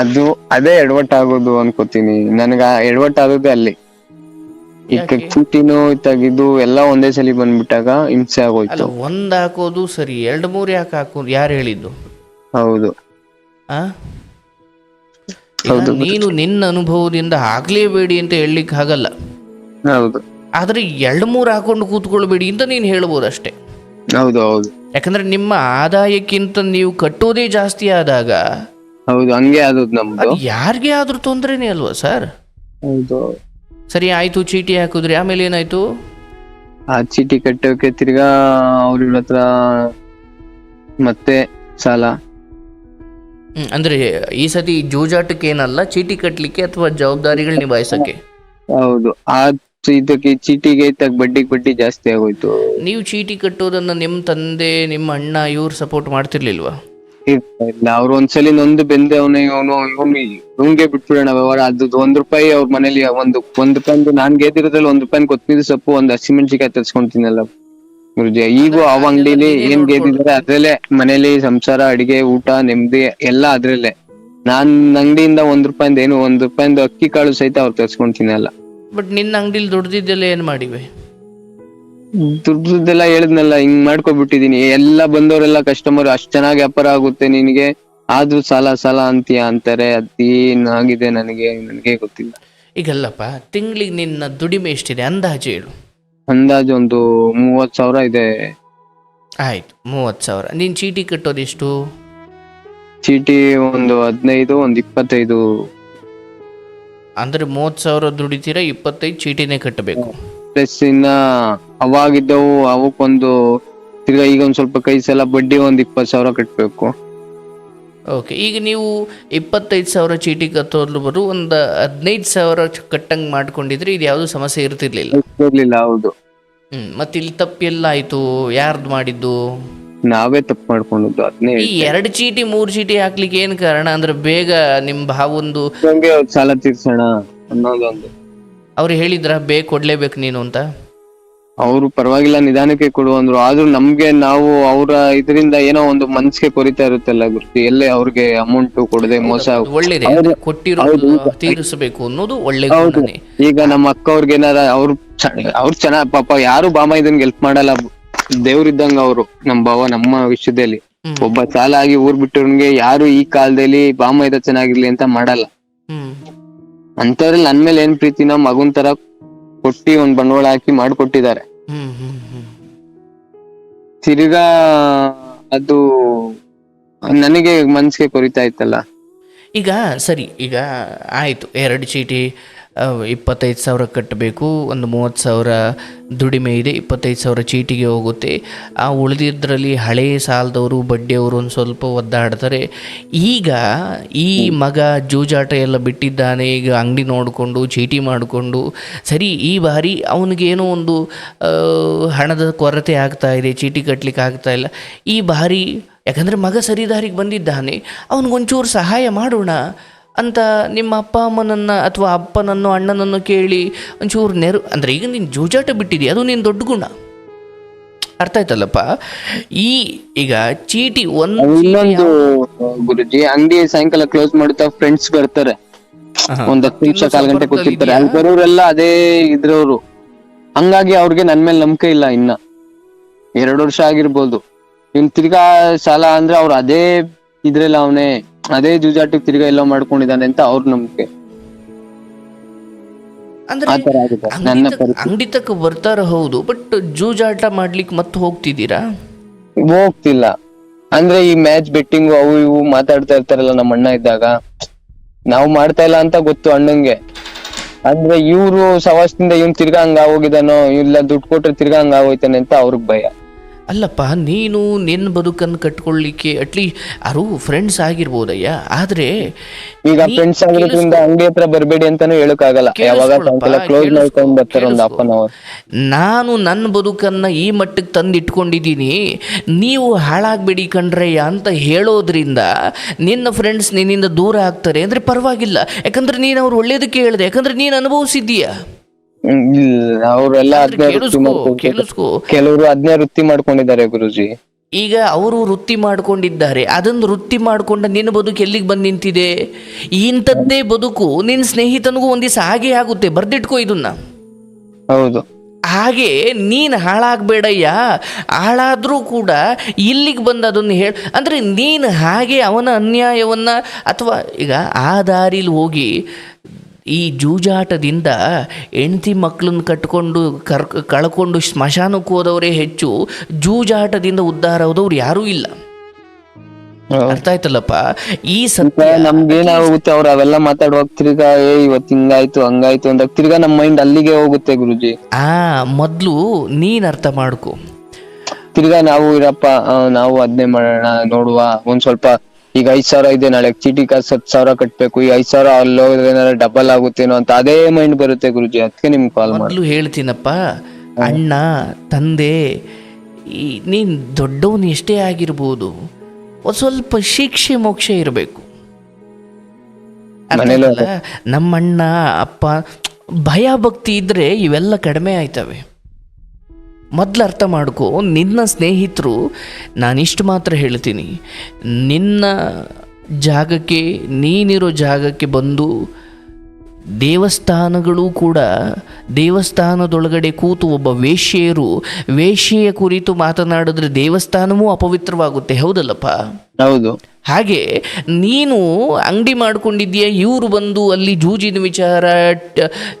S2: ಅದು ಅದೇ ಎಡವಟ್ ಆಗೋದು ಅನ್ಕೋತೀನಿ. ನನಗ ಎಡವಟ್ ಆಗೋದೇ ಅಲ್ಲಿ. ಈಗ ಚೀಟಿನೂ ತೆಗಿದು ಎಲ್ಲ ಒಂದೇ ಸಲಿ ಬಂದ್ಬಿಟ್ಟಾಗ ಹಿಂಸೆ ಆಗೋಯ್ತು.
S1: ಅಲ್ಲ ಒಂದ್ ಹಾಕೋದು ಸರಿ ಎರಡು ಮೂರು ಯಾಕೆ ಹಾಕೋದು? ಯಾರು ಹೇಳಿದ್ದು?
S2: ಹೌದು.
S1: ಆ? ಈಗ ನೀನು ನಿನ್ನ ಅನುಭವದಿಂದ ಆಗ್ಲೇಬೇಡಿ ಅಂತ ಹೇಳಲಿಕ್ಕೆ ಆಗಲ್ಲ.
S2: ಹೌದು.
S1: ಆದ್ರೆ ಎರಡು ಮೂರ್ ಹಾಕೊಂಡು ಕೂತ್ಕೊಳ್ಬೇಡಿ ಅಂತ ನೀನ್ ಹೇಳ್ಬೋದು ಅಷ್ಟೇ
S2: ಹೌದು ಹೌದು.
S1: ಯಾಕಂದ್ರೆ ನಿಮ್ಮ ಆದಾಯಕ್ಕಿಂತ ನೀವು ಕಟ್ಟೋದೇ ಜಾಸ್ತಿ ಆದಾಗ
S2: ಹೌದು ಹಂಗೆ ಆದದ್ ನಮ್ದು.
S1: ಅದು ಯಾರಿಗೆ ಆದ್ರೂ ತೊಂದ್ರೆನೇ ಅಲ್ವಾ ಸರ್?
S2: ಹೌದು.
S1: ಸರಿ ಆಯ್ತು ಚೀಟಿ ಹಾಕಿದ್ರಿ. ಆಮೇಲೆ ಏನಾಯ್ತು?
S2: ಆ ಚೀಟಿ ಕಟ್ಟೋಕೆ ತಿರ್ಗಾ ಅವ್ರ ಹತ್ರ ಮತ್ತೆ ಸಾಲ.
S1: ಹ್ಮ್, ಅಂದ್ರೆ ಈ ಸತಿ ಜೂಜಾಟಕ್ಕೆ ಏನಲ್ಲ ಚೀಟಿ ಕಟ್ಟಲಿಕ್ಕೆ ಅಥವಾ ಜವಾಬ್ದಾರಿಗಳು ನಿಭಾಯಿಸಕ್ಕೆ?
S2: ಹೌದು ಆ ಇದಕ್ಕೆ ಚೀಟಿಗೆ ಇತ್ತಾಗ ಬಡ್ಡಿಗೆ ಬಡ್ಡಿ ಜಾಸ್ತಿ ಆಗೋಯ್ತು.
S1: ನೀವು ಚೀಟಿ ಕಟ್ಟೋದನ್ನ ನಿಮ್ಮ ತಂದೆ ನಿಮ್ಮ ಅಣ್ಣ ಇವ್ರು ಸಪೋರ್ಟ್ ಮಾಡ್ತಿರ್ಲಿಲ್ವಾ?
S2: ಇಲ್ಲ. ಅವ್ರು ಒಂದ್ಸಲಿ ನೊಂದು ಬೆಂದೆ ಅವನು, ಇವನು ಇವನು ಇವ್ನ್ಗೆ ಬಿಟ್ಬಿಡೋಣ ವ್ಯವಹಾರ. ಅದು ಒಂದ್ ರೂಪಾಯಿ ಅವ್ರ ಮನೇಲಿ ಒಂದು, ಒಂದ್ ರೂಪಾಯಿ ನಾನ್ ಗೆದ್ದಿರೋದ್ರಲ್ಲಿ ಒಂದ್ ರೂಪಾಯಿ ಕೊತ್ತಿದ್ರು ಸೊಪ್ಪು, ಒಂದ್ ಹಸಿಮೆಣಸಿಕಾಯಿ ತರ್ಸ್ಕೊಂತೀನಲ್ಲ ಗುರುಜಿ, ಈಗ ಅವ ಅಂಗಡಿಲಿ ಏನ್ ಗೆದ್ದಿದ್ರೆ ಅದ್ರಲ್ಲೇ ಮನೇಲಿ ಸಂಸಾರ, ಅಡಿಗೆ, ಊಟ, ನೆಮ್ಮದಿ ಎಲ್ಲ ಅದ್ರಲ್ಲೇ. ನಾನ್ ಅಂಗಡಿಯಿಂದ ಒಂದ್ ರೂಪಾಯಿಂದ ಏನು, ಒಂದ್ ರೂಪಾಯಿಂದ ಅಕ್ಕಿ ಕಾಳು ಸಹಿತ ಅವ್ರು ತರ್ಸ್ಕೊಂತೀನಲ್ಲ
S1: ಬಟ್ ನಿನ್ನ ಅಂಗಡಿಲಿ ದುಡ್ದಿದ್ದೆಲ್ಲ ಏನ್ ಮಾಡಿವೆ?
S2: ದುಡ್ಡದೆಲ್ಲ ಹೇಳದ್ನಲ್ಲ ಹಿಂಗ್ ಮಾಡ್ಕೊಬಿಟ್ಟಿದೀನಿ. ಎಲ್ಲ ಬಂದವರೆಲ್ಲ ಕಸ್ಟಮರ್ ಅಷ್ಟ್ ಚೆನ್ನಾಗಿ ವ್ಯಾಪಾರ ಆಗುತ್ತೆ ನಿನಗೆ. ಆದ್ರೂ ಸಾಲ ಸಾಲ ಅಂತೀಯ ಅಂತಾರೆ. ಅದೇನಾಗಿದೆ ನನಗೆ? ನನಗೆ ಗೊತ್ತಿಲ್ಲ.
S1: ಈಗಲ್ಲಪ್ಪ ತಿಂಗಳಿಗೆ ನಿನ್ನ ದುಡಿಮೆ ಎಷ್ಟಿದೆ? ಅಂದಾಜು ಹೇಳು.
S2: ಅಂದಾಜು ಒಂದು ಮೂವತ್ ಸಾವಿರ ಇದೆ.
S1: ಆಯ್ತು ಮೂವತ್ತು ಸಾವಿರ. ನೀನು ಚೀಟಿ ಕಟ್ಟೋದು ಎಷ್ಟು?
S2: ಚೀಟಿ ಒಂದು ಹದಿನೈದು ಒಂದು ಇಪ್ಪತ್ತೈದು.
S1: ಅಂದ್ರೆ ಮೂವತ್ತು ಸಾವಿರ ದುಡಿತೀರಾ ಇಪ್ಪತ್ತೈದು ಚೀಟಿನೇ ಕಟ್ಟಬೇಕು.
S2: ಪ್ಲಸ್ ಇನ್ನ ಅವಾಗಿದ್ದವು ಅವಕ್ಕೊಂದು ತಿರ್ಗಾ ಈಗ ಒಂದ್ ಸ್ವಲ್ಪ ಕೈ ಸಲ ಬಡ್ಡಿ ಒಂದ್ ಇಪ್ಪತ್ ಸಾವಿರ ಕಟ್ಬೇಕು.
S1: ಓಕೆ ಈಗ ನೀವು ಇಪ್ಪತ್ತೈದು ಸಾವಿರ ಚೀಟಿ ಕತ್ತೋದ್ಲು ಬರು ಒಂದು ಹದಿನೈದು ಸಾವಿರ ಚ- ಕಟ್ಟಂಗೆ ಮಾಡ್ಕೊಂಡಿದ್ರೆ ಇದು ಯಾವುದೂ ಸಮಸ್ಯೆ ಇರ್ತಿರ್ಲಿಲ್ಲ?
S2: ಇರ್ಲಿಲ್ಲ ಹೌದು.
S1: ಹ್ಮ್ ಮತ್ತೆ ಇಲ್ಲಿ ತಪ್ಪು ಎಲ್ಲ ಆಯ್ತು ಯಾರ್ದು ಮಾಡಿದ್ದು?
S2: ನಾವೇ ತಪ್ಪು ಮಾಡ್ಕೊಂಡಿದ್ದು ಅದನ್ನೇ
S1: ಈ ಎರಡು ಚೀಟಿ ಮೂರು ಚೀಟಿ ಹಾಕ್ಲಿಕ್ಕೆ ಏನು ಕಾರಣ? ಅಂದ್ರೆ ಬೇಗ ನಿಮ್ಮ ಭಾವೊಂದು
S2: ಸಾಲ ತೀರ್ಸೋಣ ಅನ್ನೋದೊಂದು.
S1: ಅವ್ರು ಹೇಳಿದ್ರ ಬೇಗ ಕೊಡ್ಲೇಬೇಕು ನೀನು ಅಂತ?
S2: ಅವ್ರು ಪರವಾಗಿಲ್ಲ ನಿಧಾನಕ್ಕೆ ಕೊಡು ಅಂದ್ರು. ಆದ್ರೂ ನಮ್ಗೆ ನಾವು ಅವರ ಇದರಿಂದ ಏನೋ ಒಂದು ಮನ್ಸಿಗೆ ಕೊರಿತಾ ಇರುತ್ತಲ್ಲ ಗುರುತಿ ಎಲ್ಲೇ ಅವ್ರಿಗೆ ಅಮೌಂಟ್ ಕೊಡದೆ ಮೋಸ
S1: ಒಳ್ಳೇದೇ.
S2: ಹೌದು.
S1: ಕೊಟ್ಟಿರೋದು ತೀರಿಸಬೇಕು ಅನ್ನೋದು ಒಳ್ಳೆ
S2: ಹೌದು.
S1: ಗುಣನೇ.
S2: ಈಗ ನಮ್ಮ ಅಕ್ಕ ಅವ್ರಿಗೆ ಏನಾರ ಅವ್ರ ಅವ್ರ ಚೆನ್ನಾಗ್ ಪಾಪ ಯಾರು ಬಾಮ ಇದನ್ಗೆ ಹೆಲ್ಪ್ ಮಾಡಲ್ಲ. ದೇವ್ರಿದ್ದಂಗ ಅವ್ರು. ನಮ್ ಭಾವ ನಮ್ಮ ವಿಷಯದಲ್ಲಿ.
S1: ಹ್ಮ್.
S2: ಒಬ್ಬ ಸಾಲ ಆಗಿ ಊರ್ ಬಿಟ್ಟವ್ರಿಗೆ ಯಾರು ಈ ಕಾಲದಲ್ಲಿ ಬಾಮ ಇದ ಚೆನ್ನಾಗಿರ್ಲಿ ಅಂತ ಮಾಡಲ್ಲ.
S1: ಹ್ಮ್.
S2: ಅಂತವ್ರಲ್ಲಿ ನನ್ ಮೇಲೆ ಏನ್ ಪ್ರೀತಿನ ಮಗುನ್ ತರ ಕೊಟ್ಟಿ ಒಂದ್ ಬಂಡವಾಳ ಹಾಕಿ ಮಾಡಿಕೊಟ್ಟಿದ್ದಾರೆ. ತಿರ್ಗಾ ಅದು ನನಗೆ ಮನ್ಸಿಗೆ ಕೊರಿತಾ ಇತ್ತಲ್ಲ.
S1: ಈಗ ಸರಿ ಈಗ ಆಯ್ತು. ಎರಡು ಚೀಟಿ ಇಪ್ಪತ್ತೈದು ಸಾವಿರ ಕಟ್ಟಬೇಕು, ಒಂದು ಮೂವತ್ತು ಸಾವಿರ ದುಡಿಮೆ ಇದೆ, ಇಪ್ಪತ್ತೈದು ಸಾವಿರ ಚೀಟಿಗೆ ಹೋಗುತ್ತೆ. ಆ ಉಳಿದಿದ್ದರಲ್ಲಿ ಹಳೆಯ ಸಾಲದವರು, ಬಡ್ಡಿಯವರು ಒಂದು ಸ್ವಲ್ಪ ಒದ್ದಾಡ್ತಾರೆ. ಈಗ ಈ ಮಗ ಜೂಜಾಟ ಎಲ್ಲ ಬಿಟ್ಟಿದ್ದಾನೆ, ಈಗ ಅಂಗಡಿ ನೋಡಿಕೊಂಡು, ಚೀಟಿ ಮಾಡಿಕೊಂಡು, ಸರಿ, ಈ ಬಾರಿ ಅವನಿಗೇನೋ ಒಂದು ಹಣದ ಕೊರತೆ ಆಗ್ತಾ ಇದೆ, ಚೀಟಿ ಕಟ್ಟಲಿಕ್ಕೆ ಆಗ್ತಾ ಇಲ್ಲ. ಈ ಬಾರಿ, ಯಾಕಂದರೆ ಮಗ ಸರಿದಾರಿಗೆ ಬಂದಿದ್ದಾನೆ, ಅವನಿಗೊಂಚೂರು ಸಹಾಯ ಮಾಡೋಣ ಅಂತ ನಿಮ್ಮ ಅಪ್ಪ ಅಮ್ಮನನ್ನು ಅಥವಾ ಅಪ್ಪನನ್ನು ಅಣ್ಣನನ್ನು ಕೇಳಿ ಒಂಚೂರು ನೆರು ಅಂದರೆ ಈಗ ನೀನು ಜೂಜಾಟ ಬಿಟ್ಟಿದೆಯಾ? ಅದು ನೀನು ದೊಡ್ಡ ಗುಣ. ಅರ್ಥ ಆಯ್ತಲ್ಲಪ್ಪ? ಈ ಈಗ ಚೀಟಿ ಒಂದು
S2: ಇನ್ನೊಂದು ಗುರುಜಿ ಅಂಗಡಿ ಸಾಯಂಕಾಲ ಕ್ಲೋಸ್ ಮಾಡುತ್ತಾ ಫ್ರೆಂಡ್ಸ್ ಬರ್ತಾರೆ. ಒಂದ್ ಹತ್ತು ನಿಮಿಷ ಕಾಲ್ ಗಂಟೆ ಕೂತಿರ್ತಾರೆ. ಅಲ್ಲಿ ಬರೋರೆಲ್ಲ ಅದೇ ಇದ್ರವ್ರು. ಹಂಗಾಗಿ ಅವ್ರಿಗೆ ನನ್ ಮೇಲೆ ನಂಬಿಕೆ ಇಲ್ಲ ಇನ್ನ. ಎರಡು ವರ್ಷ ಆಗಿರ್ಬೋದು. ಇನ್ ತಿರ್ಗಾ ಸಾಲ ಅಂದ್ರೆ ಅವ್ರು ಅದೇ ಇದ್ರಲ್ಲ ಅವನೇ ಅದೇ ಜೂಜಾಟಕ್ಕೆ ತಿರ್ಗಾ ಎಲ್ಲೋ ಮಾಡ್ಕೊಂಡಿದ್ದಾನೆ ಅಂತ ಅವ್ರ ನಂಬಿಕೆ.
S1: ಅಂದ್ರೆ
S2: ಆತರ ಆಗಿದೆ ನನ್ನ
S1: ಅಂಗಡಿ ತಕ್ಕ-
S2: ಪರಿಸ್ಥಿತಿ.
S1: ಅಂಗಡಿ ತಕ್ಕ ಬರ್ತಾರ ಹೌದು ಬಟ್ ಜೂಜಾಟ ಮಾಡ್ಲಿಕ್ಕೆ ಮತ್ತೆ ಹೋಗ್ತಿದ್ದೀರಾ?
S2: ಹೋಗ್ತಿಲ್ಲ. ಅಂದ್ರೆ ಈ ಮ್ಯಾಚ್ ಬೆಟ್ಟಿಂಗ್ ಅವು ಇವು ಮಾತಾಡ್ತಾ ಇರ್ತಾರಲ್ಲ ನಮ್ಮ ಅಣ್ಣ ಇದ್ದಾಗ. ನಾವು ಮಾಡ್ತಾ ಇಲ್ಲ ಅಂತ ಗೊತ್ತು ಅಣ್ಣಂಗೆ. ಅಂದ್ರೆ ಇವ್ರು ಸವಾಸದಿಂದ ಇವ್ನ್ ತಿರ್ಗಾ ಹಂಗ ಹೋಗಿದಾನೋ ಇಲ್ಲ ದುಡ್ಡು ಕೊಟ್ರೆ ತಿರ್ಗಾ ಹಂಗ ಆಗೋಯ್ತಾನೆ ಅಂತ ಅವ್ರಿಗೆ ಭಯ.
S1: ಅಲ್ಲಪ್ಪ ನೀನು ನಿನ್ನ ಬದುಕನ್ನು ಕಟ್ಕೊಳ್ಳಿಕ್ಕೆ ಅಟ್ಲಿ ಯಾರು ಫ್ರೆಂಡ್ಸ್ ಆಗಿರ್ಬೋದಯ್ಯ? ಆದ್ರೆ
S2: ಈಗ ಫ್ರೆಂಡ್ಸ್ ಆಗಿರೋದ್ರಿಂದ ಅಂಗಡಿ ಹತ್ರ ಬರಬೇಡಿ ಅಂತಾನು ಹೇಳಕ್ ಆಗಲ್ಲ ಯಾವಾಗ ಕ್ಲೋಸ್ ಮಾಡ್ಕೊಂಡು ಬರ್ತಾರೆ ಒಂದು ಹಾಫ್ ಅನ್ ಅವರ್
S1: ನಾನು ನನ್ನ ಬದುಕನ್ನ ಈ ಮಟ್ಟಕ್ಕೆ ತಂದು ಇಟ್ಕೊಂಡಿದ್ದೀನಿ ನೀವು ಹಾಳಾಗ್ಬೇಡಿ ಕಣ್ರಯ್ಯ ಅಂತ ಹೇಳೋದ್ರಿಂದ ನಿನ್ನ ಫ್ರೆಂಡ್ಸ್ ನಿನ್ನಿಂದ ದೂರ ಆಗ್ತಾರೆ ಅಂದ್ರೆ ಪರವಾಗಿಲ್ಲ. ಯಾಕಂದ್ರೆ ನೀನು ಅವ್ರು ಒಳ್ಳೇದಕ್ಕೆ ಹೇಳಿದೆ. ಯಾಕಂದ್ರೆ ನೀನು ಅನುಭವಿಸಿದ್ದೀಯ.
S2: ಇಲ್ಲ ಅವರೆಲ್ಲ ಅದ್ನೇ ವೃತ್ತಿ
S1: ಕೇಳಿಸ್ಕೋ
S2: ಮಾಡ್ಕೊಂಡು
S1: ಕೇಳಿಸ್ಕೋ.
S2: ಕೆಲವರು ಅದ್ನೇ ವೃತ್ತಿ ಮಾಡ್ಕೊಂಡಿದ್ದಾರೆ ಗುರುಜಿ.
S1: ಈಗ ಅವರು ವೃತ್ತಿ ಮಾಡ್ಕೊಂಡಿದ್ದಾರೆ. ಅದನ್ನು ವೃತ್ತಿ ಮಾಡ್ಕೊಂಡ ನಿನ್ನ ಬದುಕು ಎಲ್ಲಿಗೆ ಬಂದು ನಿಂತಿದೆ? ಇಂಥದ್ದೇ ಬದುಕು ನಿನ್ನ ಸ್ನೇಹಿತನಿಗೂ ಒಂದಿವಸ ಹಾಗೆ ಆಗುತ್ತೆ. ಬರ್ದಿಟ್ಕೋ ಇದನ್ನ.
S2: ಹೌದು.
S1: ಹಾಗೆ ನೀನು ಹಾಳಾಗಬೇಡಯ್ಯ. ಹಾಳಾದರೂ ಕೂಡ ಇಲ್ಲಿಗೆ ಬಂದು ಅದನ್ನು ಹೇಳಿ ಅಂದರೆ ನೀನು ಹಾಗೆ ಅವನ ಅನ್ಯಾಯವನ್ನು ಅಥವಾ ಈಗ ಆ ದಾರಿಲಿ ಹೋಗಿ ಈ ಜೂಜಾಟದಿಂದ ಹೆಂಡತಿ ಮಕ್ಕಳನ್ನ ಕಟ್ಕೊಂಡು ಕರ್ ಕಳ್ಕೊಂಡು ಸ್ಮಶಾನಕ್ಕೆ ಹೋದವರೇ ಹೆಚ್ಚು ಜೂಜಾಟದಿಂದ ಉದ್ಧಾರ ಹೋದವ್ರು ಯಾರೂ ಇಲ್ಲ. ಅರ್ಥ ಆಯ್ತಲ್ಲಪ್ಪ? ಈ ಸತ್ಯ
S2: ನಮ್ಗೇನಾಗುತ್ತೆ ಅವ್ರು ಅವೆಲ್ಲ ಮಾತಾಡುವಾಗ ತಿರ್ಗಾ ಏ ಇವತ್ ಹಿಂಗಾಯ್ತು ಹಂಗಾಯ್ತು ಅಂದಾಗ ತಿರ್ಗಾ ನಮ್ ಮೈಂಡ್ ಅಲ್ಲಿಗೆ ಹೋಗುತ್ತೆ ಗುರುಜಿ.
S1: ಆ ಮೊದ್ಲು ನೀನ್ ಅರ್ಥ ಮಾಡ್ಕೊ.
S2: ತಿರ್ಗಾ ನಾವು ಇರಪ್ಪ ನಾವು ಅದ್ನೇ ಮಾಡೋಣ ನೋಡುವ ಒಂದ್ ಸ್ವಲ್ಪ ಈಗ ಐದ್ ಸಾವಿರ ಇದೆ ನಾಳೆ. ಚೀಟಿ ಕಾಸು ಹತ್ತು ಸಾವಿರ ಕಟ್ಬೇಕು. ಈ ಐದ್ ಸಾವಿರ ಅಲ್ಲಿ ಹೋದ್ರೆ ಏನಾರ ಡಬಲ್ ಆಗುತ್ತೇನೋ ಅಂತ ಅದೇ ಮೈಂಡ್ ಬರುತ್ತೆ ಗುರುಜಿ. ಅದಕ್ಕೆ ನಿಮ್ಗೆ ಕಾಲ್ ಮಾಡಿ
S1: ಮೊದಲು ಹೇಳ್ತೀನಪ್ಪ. ಅಣ್ಣ ತಂದೆ ಈ ನೀನ್ ದೊಡ್ಡವನು ಎಷ್ಟೇ ಆಗಿರ್ಬೋದು ಒಂದು ಸ್ವಲ್ಪ ಶಿಕ್ಷೆ ಮೋಕ್ಷ ಇರಬೇಕು.
S2: ನಮ್ಮಣ್ಣ
S1: ನಮ್ಮ ಅಣ್ಣ ಅಪ್ಪ ಭಯ ಭಕ್ತಿ ಇದ್ರೆ ಇವೆಲ್ಲ ಕಡಿಮೆ ಆಯ್ತವೆ. ಮೊದಲು ಅರ್ಥ ಮಾಡ್ಕೋ, ನಿನ್ನ ಸ್ನೇಹಿತರು, ನಾನಿಷ್ಟು ಮಾತ್ರ ಹೇಳ್ತೀನಿ. ನಿನ್ನ ಜಾಗಕ್ಕೆ, ನೀನಿರೋ ಜಾಗಕ್ಕೆ ಬಂದು ದೇವಸ್ಥಾನಗಳು ಕೂಡ, ದೇವಸ್ಥಾನದೊಳಗಡೆ ಕೂತು ಒಬ್ಬ ವೇಶ್ಯೆಯರು, ವೇಶ್ಯೆಯ ಕುರಿತು ಮಾತನಾಡಿದ್ರೆ ದೇವಸ್ಥಾನವೂ ಅಪವಿತ್ರವಾಗುತ್ತೆ, ಹೌದಲ್ಲಪ್ಪ?
S2: ಹೌದು.
S1: ಹಾಗೆ ನೀನು ಅಂಗಡಿ ಮಾಡ್ಕೊಂಡಿದ್ದೀಯ? ಇವರು ಬಂದು ಅಲ್ಲಿ ಜೂಜಿನ ವಿಚಾರ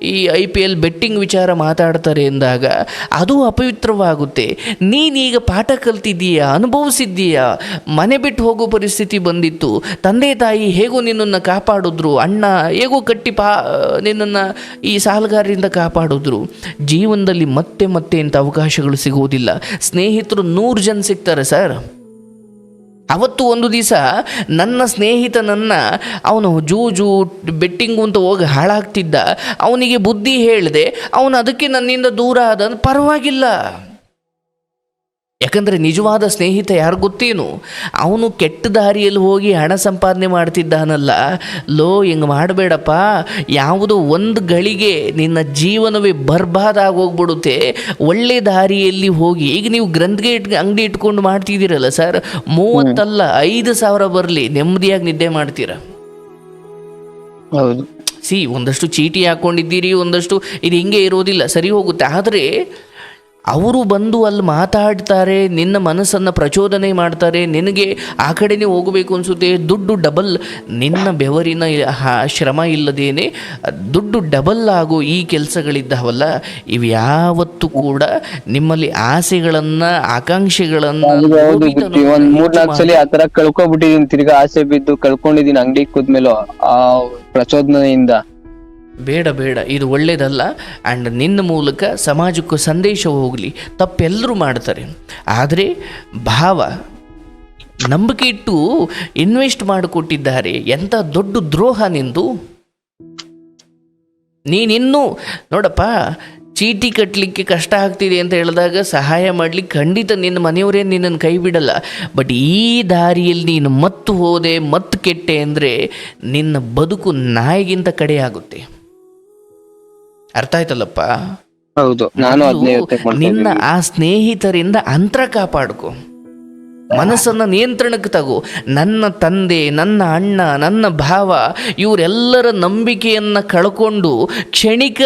S1: ಈ ಐ ಪಿ ಎಲ್ ಬೆಟ್ಟಿಂಗ್ ವಿಚಾರ ಮಾತಾಡ್ತಾರೆ ಎಂದಾಗ ಅದು ಅಪವಿತ್ರವಾಗುತ್ತೆ. ನೀನೀಗ ಪಾಠ ಕಲ್ತಿದ್ದೀಯಾ? ಅನುಭವಿಸಿದ್ದೀಯಾ? ಮನೆ ಬಿಟ್ಟು ಹೋಗೋ ಪರಿಸ್ಥಿತಿ ಬಂದಿತ್ತು. ತಂದೆ ತಾಯಿ ಹೇಗೋ ನಿನ್ನನ್ನು ಕಾಪಾಡಿದ್ರು, ಅಣ್ಣ ಹೇಗೋ ಕಟ್ಟಿ ಪಾ, ನಿನ್ನನ್ನು ಈ ಸಾಲಗಾರರಿಂದ ಕಾಪಾಡಿದ್ರು. ಜೀವನದಲ್ಲಿ ಮತ್ತೆ ಮತ್ತೆ ಇಂಥ ಅವಕಾಶಗಳು ಸಿಗುವುದಿಲ್ಲ ಸ್ನೇಹಿತರು ನೂರು ಜನ ಸಿಗ್ತಾರೆ, ಸರ್. ಅವತ್ತು ಒಂದು ದಿವಸ ನನ್ನ ಸ್ನೇಹಿತನನ್ನು ಅವನು ಜೂಜು ಬೆಟ್ಟಿಂಗು ಅಂತ ಹೋಗಿ ಹಾಳಾಗ್ತಿದ್ದ. ಅವನಿಗೆ ಬುದ್ಧಿ ಹೇಳಿದೆ, ಅವನು ಅದಕ್ಕೆ ನನ್ನಿಂದ ದೂರ ಆದ. ಪರವಾಗಿಲ್ಲ. ಯಾಕಂದರೆ ನಿಜವಾದ ಸ್ನೇಹಿತ ಯಾರು ಗೊತ್ತೇನು? ಅವನು ಕೆಟ್ಟ ದಾರಿಯಲ್ಲಿ ಹೋಗಿ ಹಣ ಸಂಪಾದನೆ ಮಾಡ್ತಿದ್ದಾನಲ್ಲ. ಲೋ ಹಿಂಗೆ ಮಾಡಬೇಡಪ್ಪ. ಯಾವುದೋ ಒಂದು ಗಳಿಗೆ ನಿನ್ನ ಜೀವನವೇ ಬರ್ಬಾದಾಗಿ ಆಗೋಗ್ಬಿಡುತ್ತೆ ಒಳ್ಳೆ ದಾರಿಯಲ್ಲಿ ಹೋಗಿ ಈಗ ನೀವು ಗ್ರಂಥಿಗೆ ಇಟ್ ಅಂಗಡಿ ಇಟ್ಕೊಂಡು ಮಾಡ್ತಿದ್ದೀರಲ್ಲ ಸರ್? ಮೂವತ್ತಲ್ಲ ಐದು ಸಾವಿರ ಬರಲಿ ನೆಮ್ಮದಿಯಾಗಿ ನಿದ್ದೆ ಮಾಡ್ತೀರ?
S2: ಹೌದು.
S1: ಸಿ ಒಂದಷ್ಟು ಚೀಟಿ ಹಾಕೊಂಡಿದ್ದೀರಿ ಒಂದಷ್ಟು ಇದು ಹಿಂಗೆ ಇರೋದಿಲ್ಲ ಸರಿ ಹೋಗುತ್ತೆ. ಆದರೆ ಅವರು ಬಂದು ಅಲ್ಲಿ ಮಾತಾಡ್ತಾರೆ ನಿನ್ನ ಮನಸ್ಸನ್ನು ಪ್ರಚೋದನೆ ಮಾಡ್ತಾರೆ ನಿನಗೆ ಆ ಕಡೆನೇ ಹೋಗಬೇಕು ಅನಿಸುತ್ತೆ ದುಡ್ಡು ಡಬಲ್ ನಿನ್ನ ಬೆವರಿನ ಶ್ರಮ ಇಲ್ಲದೇನೆ ದುಡ್ಡು ಡಬಲ್ ಆಗೋ ಈ ಕೆಲಸಗಳಿದ್ದಾವಲ್ಲ ಇವು ಯಾವತ್ತೂ ಕೂಡ ನಿಮ್ಮಲ್ಲಿ ಆಸೆಗಳನ್ನು ಆಕಾಂಕ್ಷೆಗಳನ್ನು
S2: ಒಂದು ಮೂರ್ನಾಲ್ಕು ಸಲ ಆತರ ಕಳ್ಕೊಬಿಟ್ಟಿದೀನಿ ತಿರ್ಗಾ ಆಸೆ ಬಿದ್ದು ಕಳ್ಕೊಂಡಿದ್ದೀನಿ ಅಂಗಡಿ ಕೂದ್ಮೇಲೋ ಆ ಪ್ರಚೋದನೆಯಿಂದ.
S1: ಬೇಡ ಬೇಡ, ಇದು ಒಳ್ಳೆಯದಲ್ಲ ಆ್ಯಂಡ್ ನಿನ್ನ ಮೂಲಕ ಸಮಾಜಕ್ಕೂ ಸಂದೇಶ ಹೋಗಲಿ. ತಪ್ಪೆಲ್ಲರೂ ಮಾಡ್ತಾರೆ. ಆದರೆ ಭಾವ ನಂಬಿಕೆ ಇಟ್ಟು ಇನ್ವೆಸ್ಟ್ ಮಾಡಿಕೊಟ್ಟಿದ್ದಾರೆ. ಎಂಥ ದೊಡ್ಡ ದ್ರೋಹ ನಿಂದು. ನೀನಿನ್ನೂ ನೋಡಪ್ಪ, ಚೀಟಿ ಕಟ್ಟಲಿಕ್ಕೆ ಕಷ್ಟ ಆಗ್ತಿದೆ ಅಂತ ಹೇಳಿದಾಗ ಸಹಾಯ ಮಾಡಲಿಕ್ಕೆ ಖಂಡಿತ ನಿನ್ನ ಮನೆಯವರೇ ನಿನ್ನನ್ನು ಕೈ ಬಿಡಲ್ಲ. ಬಟ್ ಈ ದಾರಿಯಲ್ಲಿ ನೀನು ಮತ್ತು ಹೋದೆ, ಮತ್ತು ಕೆಟ್ಟೆ ಅಂದರೆ ನಿನ್ನ ಬದುಕು ನಾಯಿಗಿಂತ ಕಡೆ ಆಗುತ್ತೆ ಅರ್ಥ ಆಯ್ತಲ್ಲಪ್ಪ?
S2: ಹೌದು ನಾನು
S1: ನಿನ್ನ ಆ ಸ್ನೇಹಿತರಿಂದ ಅಂತರ ಕಾಪಾಡ್ಕೊ. ಮನಸ್ಸನ್ನು ನಿಯಂತ್ರಣಕ್ಕೆ ತಗೋ. ನನ್ನ ತಂದೆ, ನನ್ನ ಅಣ್ಣ, ನನ್ನ ಭಾವ, ಇವರೆಲ್ಲರ ನಂಬಿಕೆಯನ್ನು ಕಳ್ಕೊಂಡು ಕ್ಷಣಿಕ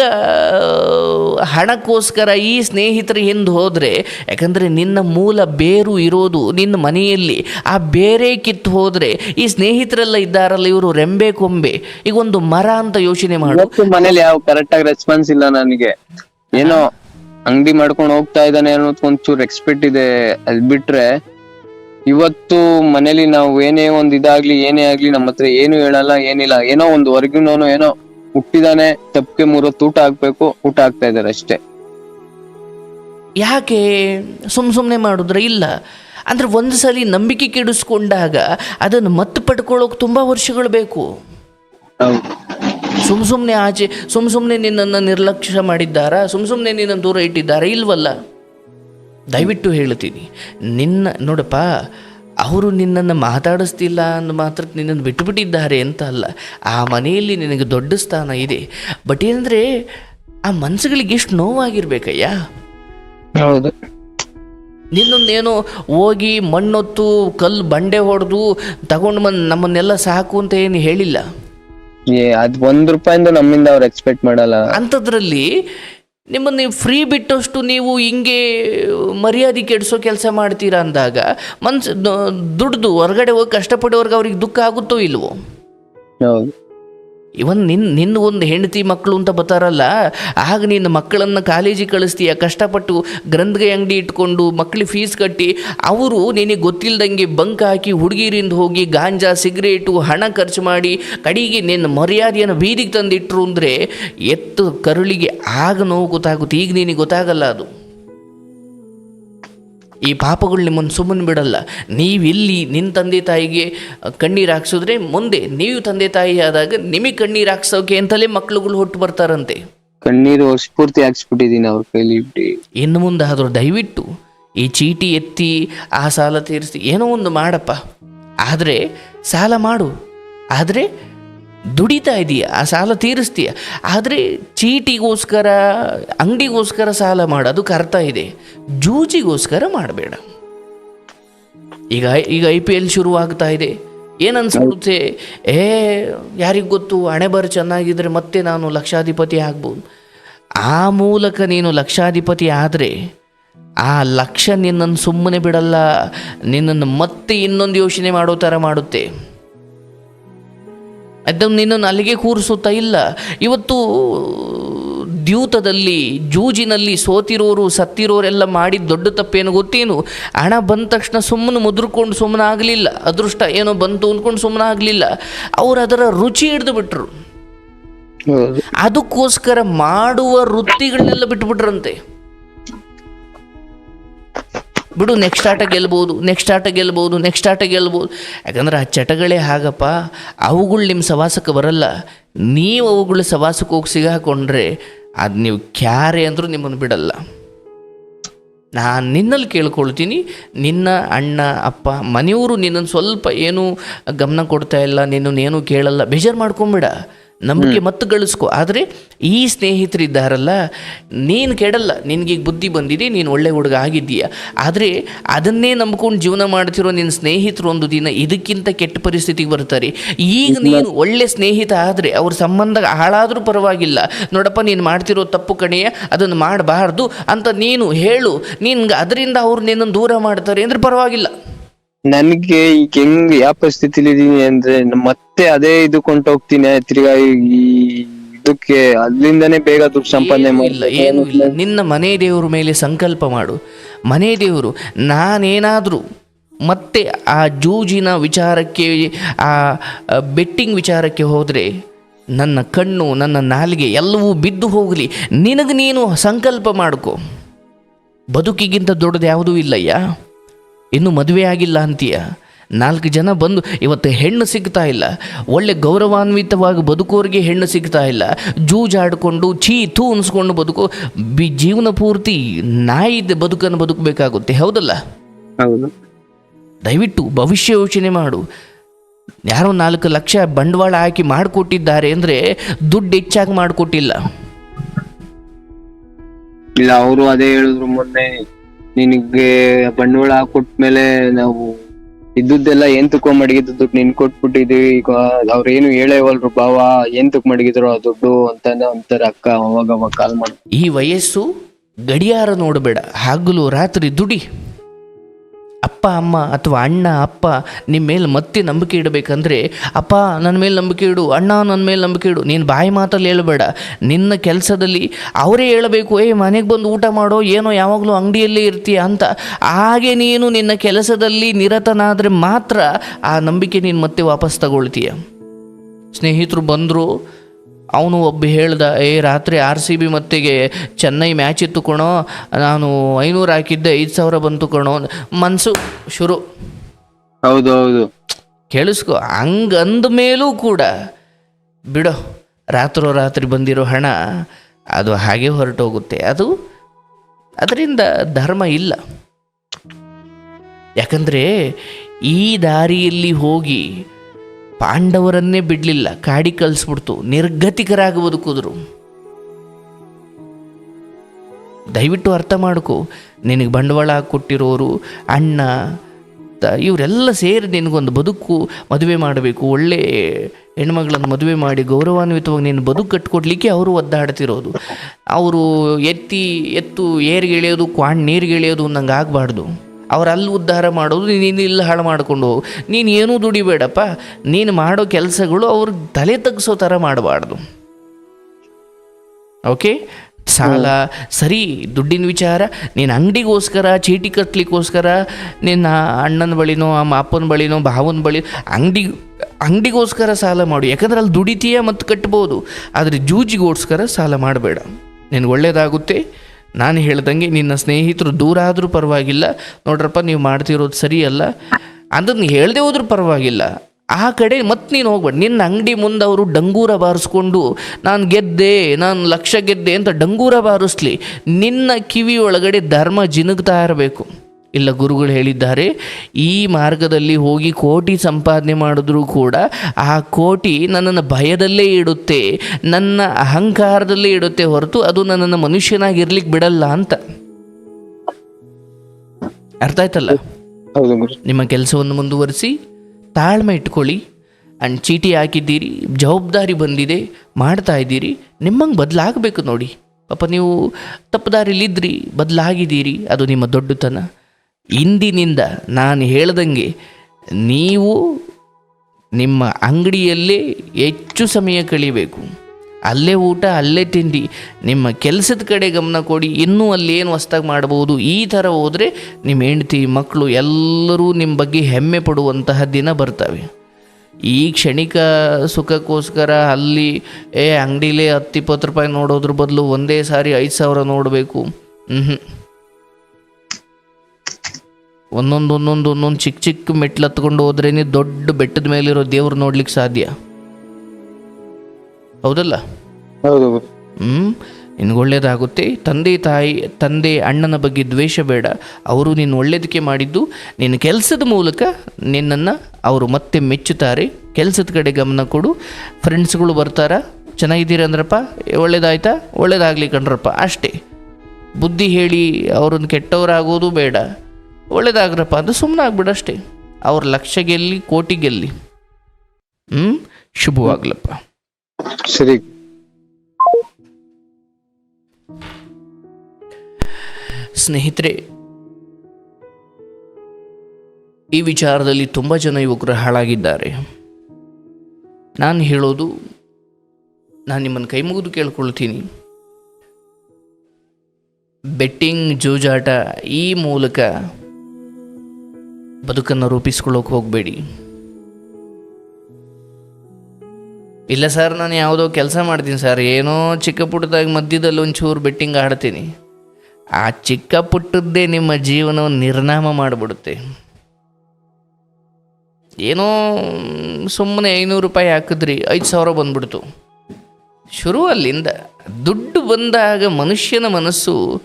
S1: ಹಣಕ್ಕೋಸ್ಕರ ಈ ಸ್ನೇಹಿತರ ಹಿಂದೆ ಹೋದರೆ, ಯಾಕಂದರೆ ನಿನ್ನ ಮೂಲ ಬೇರು ಇರೋದು ನಿನ್ನ ಮನೆಯಲ್ಲಿ. ಆ ಬೇರೆ ಕಿತ್ತು ಹೋದರೆ ಈ ಸ್ನೇಹಿತರೆಲ್ಲ ಇದ್ದಾರಲ್ಲ ಇವರು ರೆಂಬೆ ಕೊಂಬೆ. ಈಗ ಒಂದು ಮರ ಅಂತ ಯೋಚನೆ ಮಾಡು.
S2: ಮನೇಲಿ ಯಾವ ಕರೆಕ್ಟ್ ಆಗಿ ರೆಸ್ಪಾನ್ಸ್ ಇಲ್ಲ ನನಗೆ. ಏನೋ ಅಂಗಡಿ ಮಾಡ್ಕೊಂಡು ಹೋಗ್ತಾ ಇದ್ದಾನೆ ಅನ್ನೋದು ಒಂಚೂರು ಎಕ್ಸ್ಪೆಕ್ಟ್ ಇದೆ. ಅದ್ ಬಿಟ್ರೆ ಇವತ್ತು ಮನೇಲಿ ನಾವು ಏನೇ ಒಂದ್ ಇದಾಗ್ಲಿ, ಏನೇ ಆಗ್ಲಿ, ನಮ್ಮ ಹತ್ರ ಏನು ಹೇಳಲ್ಲ, ಏನಿಲ್ಲ, ಏನೋ ಒಂದು ಹೊರಗಿನವನು ಏನೋ ಹುಟ್ಟಿದಾನೆ, ತಪ್ಪಿಗೆ ಮೂರೊತ್ತು ಊಟ ಹಾಕ್ಬೇಕು, ಊಟ ಹಾಕ್ತಾ ಇದಾರೆ ಅಷ್ಟೇ.
S1: ಯಾಕೆ ಸುಮ್ ಸುಮ್ನೆ ಮಾಡಿದ್ರೆ ಇಲ್ಲ? ಅಂದ್ರೆ ಒಂದು ಸಲ ನಂಬಿಕೆ ಕೆಡಿಸ್ಕೊಂಡಾಗ ಅದನ್ನು ಮತ್ತೆ ಪಡ್ಕೊಳ್ಳೋಕೆ ತುಂಬಾ ವರ್ಷಗಳು ಬೇಕು.
S2: ಹೌದು
S1: ಸುಮ್ನೆ ಸುಮ್ಮನೆ ಆಚೆ, ಸುಮ್ ಸುಮ್ನೆ ನಿನ್ನನ್ನು ನಿರ್ಲಕ್ಷ್ಯ ಮಾಡಿದ್ದಾರಾ? ಸುಮ್ ಸುಮ್ಮನೆ ನಿನ್ನನ್ನು ದೂರ ಇಟ್ಟಿದ್ದಾರಾ? ಇಲ್ವಲ್ಲ? ದಯವಿಟ್ಟು ಹೇಳ್ತೀನಿ ನಿನ್ನ ನೋಡಪ್ಪ ಅವರು ನಿನ್ನನ್ನು ಮಾತಾಡಿಸ್ತಿಲ್ಲ ಅಂದ ಮಾತ್ರ ನಿನ್ನನ್ನು ಬಿಟ್ಟುಬಿಟ್ಟಿದ್ದಾರೆ ಅಂತ ಅಲ್ಲ. ಆ ಮನೆಯಲ್ಲಿ ನಿನಗೆ ದೊಡ್ಡ ಸ್ಥಾನ ಇದೆ. ಬಟ್ ಏನಂದರೆ ಆ ಮನಸ್ಸುಗಳಿಗೆ ಎಷ್ಟು ನೋವಾಗಿರ್ಬೇಕಯ್ಯ?
S2: ಹೌದು.
S1: ನಿನ್ನೊಂದೇನೋ ಹೋಗಿ ಮಣ್ಣೊತ್ತು ಕಲ್ಲು ಬಂಡೆ ಹೊಡೆದು ತಗೊಂಡು ಬಂದು ನಮ್ಮನ್ನೆಲ್ಲ ಸಾಕು ಅಂತ ಏನು ಹೇಳಿಲ್ಲ?
S2: ಏ ಅದ್ ಒಂದ್ ರೂಪಾಯಿಂದ ನಮ್ಮಿಂದ ಅವ್ರು ಎಕ್ಸ್ಪೆಕ್ಟ್ ಮಾಡಲ್ಲ.
S1: ಅಂಥದ್ರಲ್ಲಿ ನಿಮ್ಮನ್ನು ನೀವು ಫ್ರೀ ಬಿಟ್ಟಷ್ಟು ನೀವು ಹಿಂಗೆ ಮರ್ಯಾದೆ ಕೆಡಿಸೋ ಕೆಲಸ ಮಾಡ್ತೀರಾ ಅಂದಾಗ ಮನ್ಸು ದುಡ್ದು ಹೊರಗಡೆ ಹೋಗಿ ಕಷ್ಟಪಡೋರ್ಗೆ ಅವ್ರಿಗೆ ದುಃಖ ಆಗುತ್ತೋ ಇಲ್ವೋ? ಇವನ್ ನಿನ್ನ ನಿನ್ನ ಒಂದು ಹೆಂಡತಿ ಮಕ್ಕಳು ಅಂತ ಬರ್ತಾರಲ್ಲ, ಆಗ ನಿನ್ನ ಮಕ್ಕಳನ್ನು ಕಾಲೇಜಿಗೆ ಕಳಿಸ್ತೀಯ, ಕಷ್ಟಪಟ್ಟು ಗ್ರಂಥಗೆ ಅಂಗಡಿ ಇಟ್ಕೊಂಡು ಮಕ್ಕಳಿಗೆ ಫೀಸ್ ಕಟ್ಟಿ, ಅವರು ನಿನಗೆ ಗೊತ್ತಿಲ್ಲದಂಗೆ ಬಂಕ್ ಹಾಕಿ ಹುಡುಗಿರಿಂದ ಹೋಗಿ ಗಾಂಜಾ, ಸಿಗರೇಟು, ಹಣ ಖರ್ಚು ಮಾಡಿ ಕಡೆಗೆ ನಿನ್ನ ಮರ್ಯಾದೆಯನ್ನು ಬೀದಿಗೆ ತಂದಿಟ್ರು ಅಂದರೆ ಎತ್ತು ಕರುಳಿಗೆ ಆಗ ನೋವು ಗೊತ್ತಾಗುತ್ತೆ. ಈಗ ನಿನಗೆ ಗೊತ್ತಾಗಲ್ಲ ಅದು. ಈ ಪಾಪಗಳು ನಿಮ್ಮನ್ನು ಸುಮ್ಮನೆ ಬಿಡಲ್ಲ. ನೀವಿಲ್ಲಿ ನಿನ್ನ ತಂದೆ ತಾಯಿಗೆ ಕಣ್ಣೀರು ಹಾಕ್ಸಿದ್ರೆ ಮುಂದೆ ನೀವು ತಂದೆ ತಾಯಿ ಆದಾಗ ನಿಮಗೆ ಕಣ್ಣೀರು ಹಾಕ್ಸೋಕೆ ಅಂತಲೇ ಮಕ್ಳುಗಳು ಹೊಟ್ಟು ಬರ್ತಾರಂತೆ.
S2: ಕಣ್ಣೀರು ಸ್ಫೂರ್ತಿ ಹಾಕ್ಸ್ಬಿಟ್ಟಿದ್ದೀನಿ ಅವ್ರ ಕೈಲಿ ಬಿಡಿ
S1: ಇನ್ನು ಮುಂದೆ ಆದರೂ ದಯವಿಟ್ಟು ಈ ಚೀಟಿ ಎತ್ತಿ ಆ ಸಾಲ ತೀರಿಸಿ ಏನೋ ಒಂದು ಮಾಡಪ್ಪ. ಆದರೆ ಸಾಲ ಮಾಡು. ಆದರೆ ದುಡಿತಾ ಇದೀಯ, ಆ ಸಾಲ ತೀರಿಸ್ತೀಯ. ಆದರೆ ಚೀಟಿಗೋಸ್ಕರ, ಅಂಗಡಿಗೋಸ್ಕರ ಸಾಲ ಮಾಡು ಕರ್ತ ಇದೆ. ಜೂಜಿಗೋಸ್ಕರ ಮಾಡಬೇಡ. ಈಗ ಈಗ ಐ ಪಿ ಎಲ್ ಶುರುವಾಗ್ತಾ ಇದೆ. ಏನನ್ಸುತ್ತೆ? ಏ, ಯಾರಿಗೆ ಗೊತ್ತು? ಹಣೆ ಬರ ಚೆನ್ನಾಗಿದ್ರೆ ಮತ್ತೆ ನಾನು ಲಕ್ಷಾಧಿಪತಿ ಆಗ್ಬೋದು. ಆ ಮೂಲಕ ನೀನು ಲಕ್ಷಾಧಿಪತಿ ಆದರೆ, ಆ ಲಕ್ಷ ನಿನ್ನನ್ನು ಸುಮ್ಮನೆ ಬಿಡಲ್ಲ, ನಿನ್ನನ್ನು ಮತ್ತೆ ಇನ್ನೊಂದು ಯೋಚನೆ ಮಾಡೋ ಥರ ಮಾಡುತ್ತೆ. ಅದನ್ನು ನಿನ್ನನ್ನು ಅಲ್ಲಿಗೆ ಕೂರಿಸುತ್ತಾ ಇಲ್ಲ. ಇವತ್ತು ದ್ಯೂತದಲ್ಲಿ ಜೂಜಿನಲ್ಲಿ ಸೋತಿರೋರು ಸತ್ತಿರೋರೆಲ್ಲ ಮಾಡಿದ ದೊಡ್ಡ ತಪ್ಪೇನು ಗೊತ್ತೇನು? ಹಣ ಬಂದ ತಕ್ಷಣ ಸುಮ್ಮನೆ ಮುದ್ರಕೊಂಡು ಸುಮ್ಮನೆ ಆಗಲಿಲ್ಲ. ಅದೃಷ್ಟ ಏನೋ ಬಂತು ಅಂದ್ಕೊಂಡು ಸುಮ್ಮನೆ ಆಗಲಿಲ್ಲ. ಅವರು ಅದರ ರುಚಿ ಹಿಡಿದು ಬಿಟ್ರು. ಅದಕ್ಕೋಸ್ಕರ ಮಾಡುವ ವೃತ್ತಿಗಳನ್ನೆಲ್ಲ ಬಿಟ್ಬಿಟ್ರಂತೆ. ಬಿಡು ನೆಕ್ಸ್ಟ್ ಆಟ ಗೆಲ್ಬೋದು ನೆಕ್ಸ್ಟ್ ಆಟ ಗೆಲ್ಬೋದು ನೆಕ್ಸ್ಟ್ ಆಟ ಗೆಲ್ಬೋದು. ಯಾಕಂದ್ರೆ ಆ ಚಟಗಳೇ ಹಾಗಪ್ಪ, ಅವುಗಳು ನಿಮ್ಮ ಸವಾಸಕ್ಕೆ ಬರಲ್ಲ. ನೀವು ಅವುಗಳ ಸವಾಸಕ್ಕೆ ಹೋಗಿ ಸಿಗಾಕೊಂಡ್ರೆ ಅದು ನೀವು ಕ್ಯಾರೆ ಅಂದರೂ ನಿಮ್ಮನ್ನು ಬಿಡಲ್ಲ. ನಾನು ನಿನ್ನಲ್ಲಿ ಕೇಳ್ಕೊಳ್ತೀನಿ, ನಿನ್ನ ಅಣ್ಣ, ಅಪ್ಪ, ಮನೆಯವರು ನಿನ್ನನ್ನು ಸ್ವಲ್ಪ ಏನೂ ಗಮನ ಕೊಡ್ತಾ ಇಲ್ಲ ನಿನ್ನನ್ನು ಏನೂ ಕೇಳಲ್ಲ, ಬೇಜಾರು ಮಾಡ್ಕೊಂಬೇಡ. ನಂಬಿಕೆ ಮತ್ತು ಗಳಿಸ್ಕೊ. ಆದರೆ ಈ ಸ್ನೇಹಿತರಿದ್ದಾರಲ್ಲ ನೀನು ಕೆಡಲ್ಲ ನಿನಗೀಗ ಬುದ್ಧಿ ಬಂದಿದೆ ನೀನು ಒಳ್ಳೆ ಹುಡುಗ ಆಗಿದ್ದೀಯ. ಆದರೆ ಅದನ್ನೇ ನಂಬ್ಕೊಂಡು ಜೀವನ ಮಾಡ್ತಿರೋ ನಿನ್ನ ಸ್ನೇಹಿತರು ಒಂದು ದಿನ ಇದಕ್ಕಿಂತ ಕೆಟ್ಟ ಪರಿಸ್ಥಿತಿಗೆ ಬರ್ತಾರೆ. ಈಗ ನೀನು ಒಳ್ಳೆ ಸ್ನೇಹಿತ ಆದರೆ ಅವ್ರ ಸಂಬಂಧ ಹಾಳಾದರೂ ಪರವಾಗಿಲ್ಲ. ನೋಡಪ್ಪ ನೀನು ಮಾಡ್ತಿರೋ ತಪ್ಪು ಕಣೆಯ ಅದನ್ನು ಮಾಡಬಾರ್ದು ಅಂತ ನೀನು ಹೇಳು. ನಿನ್ಗೆ ಅದರಿಂದ ಅವ್ರು ನಿನ್ನನ್ನು ದೂರ ಮಾಡ್ತಾರೆ ಅಂದರೆ ಪರವಾಗಿಲ್ಲ.
S2: ನನ್ಗೆ ಈಗ ಹೆಂಗ್ ಯಾವ ಪರಿಸ್ಥಿತಿಲಿ ಇದೀನಿ ಅಂದ್ರೆ ಮತ್ತೆ ಅದೇ ಇದು ಹೋಗ್ತೀನಿ ತಿರ್ಗಾ ಈ ಇದಕ್ಕೆ ಅಲ್ಲಿಂದನೇ ಬೇಗ ದುಡ್ಡು ಸಂಪಾದನೆ
S1: ಇಲ್ಲ ಏನು ಇಲ್ಲ. ನಿನ್ನ ಮನೆ ದೇವ್ರ ಮೇಲೆ ಸಂಕಲ್ಪ ಮಾಡು. ಮನೆ ದೇವರು ನಾನೇನಾದ್ರೂ ಮತ್ತೆ ಆ ಜೂಜಿನ ವಿಚಾರಕ್ಕೆ ಆ ಬೆಟ್ಟಿಂಗ್ ವಿಚಾರಕ್ಕೆ ಹೋದರೆ ನನ್ನ ಕಣ್ಣು ನನ್ನ ನಾಲಿಗೆ ಎಲ್ಲವೂ ಬಿದ್ದು ಹೋಗಲಿ. ನಿನಗೆ ನೀನು ಸಂಕಲ್ಪ ಮಾಡ್ಕೋ. ಬದುಕಿಗಿಂತ ದೊಡ್ಡದು ಯಾವುದೂ ಇಲ್ಲಯ್ಯ? ಇನ್ನೂ ಮದುವೆ ಆಗಿಲ್ಲ ಅಂತೀಯ? ನಾಲ್ಕು ಜನ ಬಂದು ಇವತ್ತು ಹೆಣ್ಣು ಸಿಗ್ತಾ ಇಲ್ಲ. ಒಳ್ಳೆ ಗೌರವಾನ್ವಿತವಾಗಿ ಬದುಕೋರಿಗೆ ಹೆಣ್ಣು ಸಿಗ್ತಾ ಇಲ್ಲ. ಜೂಜಾಡಿಕೊಂಡು ಛೀ ಥೂ ಅನ್ಸ್ಕೊಂಡು ಬದುಕು ಬಿ ಜೀವನ ಪೂರ್ತಿ ನಾಯಿ ಬದುಕನ್ನು ಬದುಕಬೇಕಾಗುತ್ತೆ. ಹೌದಲ್ಲ?
S2: ಹೌದು.
S1: ದಯವಿಟ್ಟು ಭವಿಷ್ಯ ಯೋಚನೆ ಮಾಡು. ಯಾರೋ ನಾಲ್ಕು ಲಕ್ಷ ಬಂಡವಾಳ ಹಾಕಿ ಮಾಡಿಕೊಟ್ಟಿದ್ದಾರೆ ಅಂದರೆ ದುಡ್ಡು ಹೆಚ್ಚಾಗಿ ಮಾಡಿಕೊಟ್ಟಿಲ್ಲ.
S2: ಇಲ್ಲ ಅವರು ಅದೇ ಹೇಳಿದ್ರು ಮೊನ್ನೆ. ನಿನಗೆ ಬಂಡವಾಳ ಹಾಕೊಟ್ಮೇಲೆ ನಾವು ಇದ್ದುದ್ದೆಲ್ಲ ಏನ್ ತುಕೋ ಮಡಗಿದ್ದು ದುಡ್ಡು ನಿನ್ ಕೊಟ್ಬಿಟ್ಟಿದೀವಿ. ಈಗ ಅವ್ರೇನು ಹೇಳೇವಲ್ರು ಬಾವ ಏನ್ ತುಕ್ ಮಡಗಿದ್ರು ಆ ದುಡ್ಡು ಅಂತಾನೆ ಅಂತಾರೆ ಅಕ್ಕ ಅವಾಗ ಅವಾಗ ಕಾಲ್ ಮಾಡ
S1: ಈ ವಯಸ್ಸು ಗಡಿಯಾರ ನೋಡಬೇಡ, ಹಗಲು ರಾತ್ರಿ ದುಡಿ. ಅಮ್ಮ ಅಥವಾ ಅಣ್ಣ, ಅಪ್ಪ ನಿಮ್ಮ ಮೇಲೆ ಮತ್ತೆ ನಂಬಿಕೆ ಇಡಬೇಕಂದ್ರೆ, ಅಪ್ಪ ನನ್ನ ಮೇಲೆ ನಂಬಿಕೆ ಇಡು, ಅಣ್ಣ ನನ್ನ ಮೇಲೆ ನಂಬಿಕೆ ಇಡು, ನೀನು ಬಾಯಿ ಮಾತಲ್ಲಿ ಹೇಳಬೇಡ. ನಿನ್ನ ಕೆಲಸದಲ್ಲಿ ಅವರೇ ಹೇಳಬೇಕು ಏ ಮನೆಗೆ ಬಂದು ಊಟ ಮಾಡೋ, ಏನೋ ಯಾವಾಗಲೂ ಅಂಗಡಿಯಲ್ಲೇ ಇರ್ತೀಯ ಅಂತ. ಹಾಗೆ ನೀನು ನಿನ್ನ ಕೆಲಸದಲ್ಲಿ ನಿರತನಾದರೆ ಮಾತ್ರ ಆ ನಂಬಿಕೆ ನೀನು ಮತ್ತೆ ವಾಪಸ್ ತಗೊಳ್ತೀಯ. ಸ್ನೇಹಿತರು ಬಂದರು ಅವನು ಒಬ್ಬ ಹೇಳ್ದ ಏ ರಾತ್ರಿ ಆರ್ ಸಿ ಬಿ ಮತ್ತಿಗೆ ಚೆನ್ನೈ ಮ್ಯಾಚ್ ಇತ್ತು ಕಣೋ ನಾನು ಐನೂರು ಹಾಕಿದ್ದೆ ಐದು ಸಾವಿರ ಬಂತು ಕಣೋ. ಮನಸ್ಸು ಶುರು.
S2: ಹೌದು ಹೌದು.
S1: ಕೇಳಿಸ್ಕೊ ಹಂಗಂದ ಮೇಲೂ ಕೂಡ ಬಿಡೋ ರಾತ್ರೋ ರಾತ್ರಿ ಬಂದಿರೋ ಹಣ ಅದು ಹಾಗೆ ಹೊರಟೋಗುತ್ತೆ. ಅದು ಅದರಿಂದ ಧರ್ಮ ಇಲ್ಲ. ಯಾಕಂದರೆ ಈ ದಾರಿಯಲ್ಲಿ ಹೋಗಿ ಪಾಂಡವರನ್ನೇ ಬಿಡಲಿಲ್ಲ, ಕಾಡಿ ಕಳಿಸ್ಬಿಡ್ತು ನಿರ್ಗತಿಕರಾಗಿ ಬದುಕಿದ್ರು ದಯವಿಟ್ಟು ಅರ್ಥ ಮಾಡ್ಕೊ, ನಿನಗೆ ಬಂಡವಾಳ ಕೊಟ್ಟಿರೋರು, ಅಣ್ಣ ಇವರೆಲ್ಲ ಸೇರಿ ನಿನಗೊಂದು ಬದುಕು ಮದುವೆ ಮಾಡಬೇಕು, ಒಳ್ಳೆ ಹೆಣ್ಮಗಳನ್ನು ಮದುವೆ ಮಾಡಿ ಗೌರವಾನ್ವಿತವಾಗಿ ನೀನು ಬದುಕು ಕಟ್ಕೊಡ್ಲಿಕ್ಕೆ ಅವರು ಒದ್ದಾಡ್ತಿರೋದು. ಅವರು ಎತ್ತಿ, ಎತ್ತು, ಏರಿಗೆ ಎಳೆಯೋದು, ಕ್ವಾಣ್ ನೀರಿಗೆ ಎಳೆಯೋದು ನಂಗೆ ಆಗಬಾರ್ದು. ಅವ್ರು ಅಲ್ಲಿ ಉದ್ಧಾರ ಮಾಡೋದು, ನೀನು ಇಲ್ಲಿ ಹಾಳು ಮಾಡಿಕೊಂಡು ಹೋಗು. ನೀನು ಏನೂ ದುಡಿಬೇಡಪ್ಪ. ನೀನು ಮಾಡೋ ಕೆಲಸಗಳು ಅವ್ರ ತಲೆ ತಗ್ಸೋ ಥರ ಮಾಡಬಾರ್ದು. ಓಕೆ? ಸಾಲ, ಸರಿ, ದುಡ್ಡಿನ ವಿಚಾರ. ನೀನು ಅಂಗಡಿಗೋಸ್ಕರ, ಚೀಟಿ ಕಟ್ಟಲಿಕ್ಕೋಸ್ಕರ ನಿನ್ನ ಅಣ್ಣನ ಬಳಿನೋ, ಅಮ್ಮ ಅಪ್ಪನ ಬಳಿನೋ, ಭಾವನ ಬಳಿ, ಅಂಗಡಿ, ಅಂಗಡಿಗೋಸ್ಕರ ಸಾಲ ಮಾಡು. ಯಾಕಂದ್ರೆ ಅಲ್ಲಿ ದುಡಿತೀಯ ಮತ್ತು ಕಟ್ಬೋದು. ಆದರೆ ಜೂಜಿಗೋಸ್ಕರ ಸಾಲ ಮಾಡಬೇಡ. ನಿನಗೆ ಒಳ್ಳೆಯದಾಗುತ್ತೆ ನಾನು ಹೇಳ್ದಂಗೆ ನಿನ್ನ ಸ್ನೇಹಿತರು ದೂರ ಆದರೂ ಪರವಾಗಿಲ್ಲ. ನೋಡ್ರಪ್ಪ, ನೀವು ಮಾಡ್ತಿರೋದು ಸರಿಯಲ್ಲ. ಅದನ್ನು ಹೇಳದೆ ಹೋದ್ರೂ ಪರವಾಗಿಲ್ಲ. ಆ ಕಡೆ ಮತ್ತೆ ನೀನು ಹೋಗ್ಬೇಡ. ನಿನ್ನ ಅಂಗಡಿ ಮುಂದೆ ಅವರು ಡಂಗೂರ ಬಾರಿಸ್ಕೊಂಡು, ನಾನು ಗೆದ್ದೆ, ನಾನು ಲಕ್ಷ ಗೆದ್ದೆ ಅಂತ ಡಂಗೂರ ಬಾರಿಸ್ಲಿ. ನಿನ್ನ ಕಿವಿ ಒಳಗಡೆ ಧರ್ಮ ಜಿನುಗ್ತಾ ಇರಬೇಕು. ಇಲ್ಲ ಗುರುಗಳು ಹೇಳಿದ್ದಾರೆ ಈ ಮಾರ್ಗದಲ್ಲಿ ಹೋಗಿ ಕೋಟಿ ಸಂಪಾದನೆ ಮಾಡಿದ್ರೂ ಕೂಡ ಆ ಕೋಟಿ ನನ್ನನ್ನು ಭಯದಲ್ಲೇ ಇಡುತ್ತೆ ನನ್ನ ಅಹಂಕಾರದಲ್ಲೇ ಇಡುತ್ತೆ ಹೊರತು ಅದು ನನ್ನನ್ನು ಮನುಷ್ಯನಾಗಿರ್ಲಿಕ್ಕೆ ಬಿಡಲ್ಲ ಅಂತ. ಅರ್ಥ ಆಯ್ತಲ್ಲ? ನಿಮ್ಮ ಕೆಲಸವನ್ನು ಮುಂದುವರಿಸಿ ತಾಳ್ಮೆ ಇಟ್ಕೊಳ್ಳಿ ಆ್ಯಂಡ್ ಚೀಟಿ ಹಾಕಿದ್ದೀರಿ ಜವಾಬ್ದಾರಿ ಬಂದಿದೆ ಮಾಡ್ತಾ ಇದ್ದೀರಿ ನಿಮ್ಮಂಗೆ ಬದಲಾಗಬೇಕು ನೋಡಿ. ಪಾಪ ನೀವು ತಪ್ಪು ದಾರಿಲಿದ್ರಿ ಬದಲಾಗಿದ್ದೀರಿ ಅದು ನಿಮ್ಮ ದೊಡ್ಡತನ. ಇಂದಿನಿಂದ ನಾನು ಹೇಳ್ದಂಗೆ ನೀವು ನಿಮ್ಮ ಅಂಗಡಿಯಲ್ಲೇ ಹೆಚ್ಚು ಸಮಯ ಕಳಿಬೇಕು. ಅಲ್ಲೇ ಊಟ, ಅಲ್ಲೇ ತಿಂಡಿ, ನಿಮ್ಮ ಕೆಲಸದ ಕಡೆ ಗಮನ ಕೊಡಿ, ಇನ್ನೂ ಅಲ್ಲಿ ಏನು ಹೊಸ್ದಾಗಿ ಮಾಡ್ಬೋದು, ಈ ಥರ ಹೋದರೆ ನಿಮ್ಮ ಹೆಂಡತಿ, ಮಕ್ಕಳು ಎಲ್ಲರೂ ನಿಮ್ಮ ಬಗ್ಗೆ ಹೆಮ್ಮೆ ಪಡುವಂತಹ ದಿನ ಬರ್ತವೆ. ಈ ಕ್ಷಣಿಕ ಸುಖಕ್ಕೋಸ್ಕರ ಅಲ್ಲಿ, ಏ, ಅಂಗಡಿಲೇ ಹತ್ತು ಇಪ್ಪತ್ತು ರೂಪಾಯಿ ನೋಡೋದ್ರ ಬದಲು ಒಂದೇ ಸಾರಿ ಐದು ಸಾವಿರ ನೋಡಬೇಕು. ಹ್ಞೂ ಒಂದೊಂದು ಒಂದೊಂದು ಒಂದೊಂದು ಚಿಕ್ಕ ಚಿಕ್ಕ ಮೆಟ್ಲು ಹತ್ಕೊಂಡು ಹೋದ್ರೇನೆ ದೊಡ್ಡ ಬೆಟ್ಟದ ಮೇಲಿರೋ ದೇವ್ರು ನೋಡ್ಲಿಕ್ಕೆ ಸಾಧ್ಯ? ಹೌದಲ್ಲ?
S2: ಹೌದು
S1: ನಿನ್ಗೆ ಒಳ್ಳೇದಾಗುತ್ತೆ. ತಂದೆ ತಾಯಿ ತಂದೆ ಅಣ್ಣನ ಬಗ್ಗೆ ದ್ವೇಷ ಬೇಡ. ಅವರು ನೀನು ಒಳ್ಳೇದಕ್ಕೆ ಮಾಡಿದ್ದು ನಿನ್ನ ಕೆಲಸದ ಮೂಲಕ ನಿನ್ನನ್ನು ಅವರು ಮತ್ತೆ ಮೆಚ್ಚುತ್ತಾರೆ. ಕೆಲಸದ ಕಡೆ ಗಮನ ಕೊಡು. ಫ್ರೆಂಡ್ಸ್ಗಳು ಬರ್ತಾರ. ಚೆನ್ನಾಗಿದ್ದೀರ ಅಂದ್ರಪ್ಪ. ಒಳ್ಳೇದಾಯ್ತಾ? ಒಳ್ಳೇದಾಗಲಿ ಕಣ್ರಪ್ಪ. ಅಷ್ಟೇ. ಬುದ್ಧಿ ಹೇಳಿ ಅವ್ರನ್ನ ಕೆಟ್ಟವರಾಗೋದು ಬೇಡ. ಒಳ್ಳೇದಾಗ್ರಪ್ಪ ಅಂದ್ರೆ ಸುಮ್ಮನೆ ಅವ್ರ ಲಕ್ಷ ಗೆಲ್ಲಿ ಕೋಟಿ ಗೆಲ್ಲಿ. ಹ್ಞೂ ಶುಭವಾಗ್ಲಪ್ಪ.
S2: ಸರಿ.
S1: ಸ್ನೇಹಿತರೆ ಈ ವಿಚಾರದಲ್ಲಿ ತುಂಬ ಜನ ಯುವಕರು ಹಾಳಾಗಿದ್ದಾರೆ. ನಾನು ಹೇಳೋದು ನಾನು ನಿಮ್ಮನ್ನು ಕೈ ಮುಗಿದು ಕೇಳ್ಕೊಳ್ತೀನಿ. ಬೆಟ್ಟಿಂಗ್ ಜೂಜಾಟ ಈ ಮೂಲಕ ಬದುಕನ್ನು ರೂಪಿಸ್ಕೊಳ್ಳೋಕೆ ಹೋಗಬೇಡಿ. ಇಲ್ಲ ಸರ್, ನಾನು ಯಾವುದೋ ಕೆಲಸ ಮಾಡ್ತೀನಿ ಸರ್. ಏನೋ ಚಿಕ್ಕ ಪುಟ್ಟದಾಗಿ ಮಧ್ಯದಲ್ಲಿ ಒಂಚೂರು ಬೆಟ್ಟಿಂಗ್ ಆಡ್ತೀನಿ. ಆ ಚಿಕ್ಕ ಪುಟ್ಟದ್ದೇ ನಿಮ್ಮ ಜೀವನವನ್ನು ನಿರ್ನಾಮ ಮಾಡಿಬಿಡುತ್ತೆ. ಏನೋ ಸುಮ್ಮನೆ ಐನೂರು ರೂಪಾಯಿ ಹಾಕಿದ್ರಿ, ಐದು ಸಾವಿರ ಬಂದ್ಬಿಡ್ತು. ಶುರು ಅಲ್ಲಿಂದ ದುಡ್ಡು ಬಂದಾಗ ಮನುಷ್ಯನ ಮನಸ್ಸು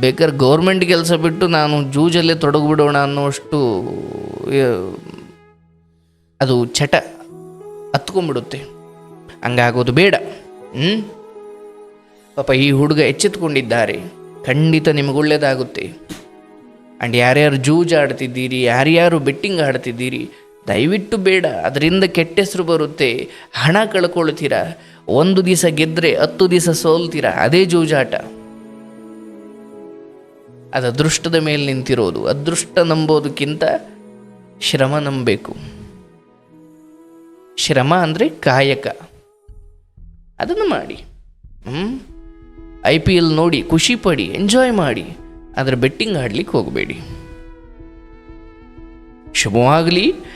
S1: ಬೇಕಾದ್ರೆ ಗೌರ್ಮೆಂಟ್ ಕೆಲಸ ಬಿಟ್ಟು ನಾನು ಜೂಜಲ್ಲೇ ತೊಡಗಿಬಿಡೋಣ ಅನ್ನೋಷ್ಟು ಅದು ಚಟ ಹತ್ಕೊಂಡ್ಬಿಡುತ್ತೆ. ಹಂಗಾಗೋದು ಬೇಡ. ಹ್ಞೂ ಪಾಪ ಈ ಹುಡುಗ ಎಚ್ಚೆತ್ಕೊಂಡಿದ್ದಾರೆ. ಖಂಡಿತ ನಿಮಗೊಳ್ಳೇದಾಗುತ್ತೆ ಆ್ಯಂಡ್ ಯಾರ್ಯಾರು ಜೂಜ್ ಆಡ್ತಿದ್ದೀರಿ, ಯಾರ್ಯಾರು ಬೆಟ್ಟಿಂಗ್ ಆಡ್ತಿದ್ದೀರಿ, ದಯವಿಟ್ಟು ಬೇಡ. ಅದರಿಂದ ಕೆಟ್ಟ ಹೆಸರು ಬರುತ್ತೆ. ಹಣ ಕಳ್ಕೊಳ್ತೀರಾ? ಒಂದು ದಿವಸ ಗೆದ್ದರೆ ಹತ್ತು ದಿವಸ ಸೋಲ್ತೀರಾ? ಅದೇ ಜೂಜಾಟ. ಅದು ಅದೃಷ್ಟದ ಮೇಲೆ ನಿಂತಿರೋದು. ಅದೃಷ್ಟ ನಂಬೋದಕ್ಕಿಂತ ಶ್ರಮ ನಂಬಬೇಕು ಶ್ರಮ ಅಂದರೆ ಕಾಯಕ. ಅದನ್ನು ಮಾಡಿ. ಹ್ಞೂ ಐ ಪಿ ಎಲ್ ನೋಡಿ, ಖುಷಿ ಪಡಿ, ಎಂಜಾಯ್ ಮಾಡಿ. ಆದರೆ ಬೆಟ್ಟಿಂಗ್ ಆಡ್ಲಿಕ್ಕೆ ಹೋಗಬೇಡಿ. ಶುಭವಾಗಲಿ.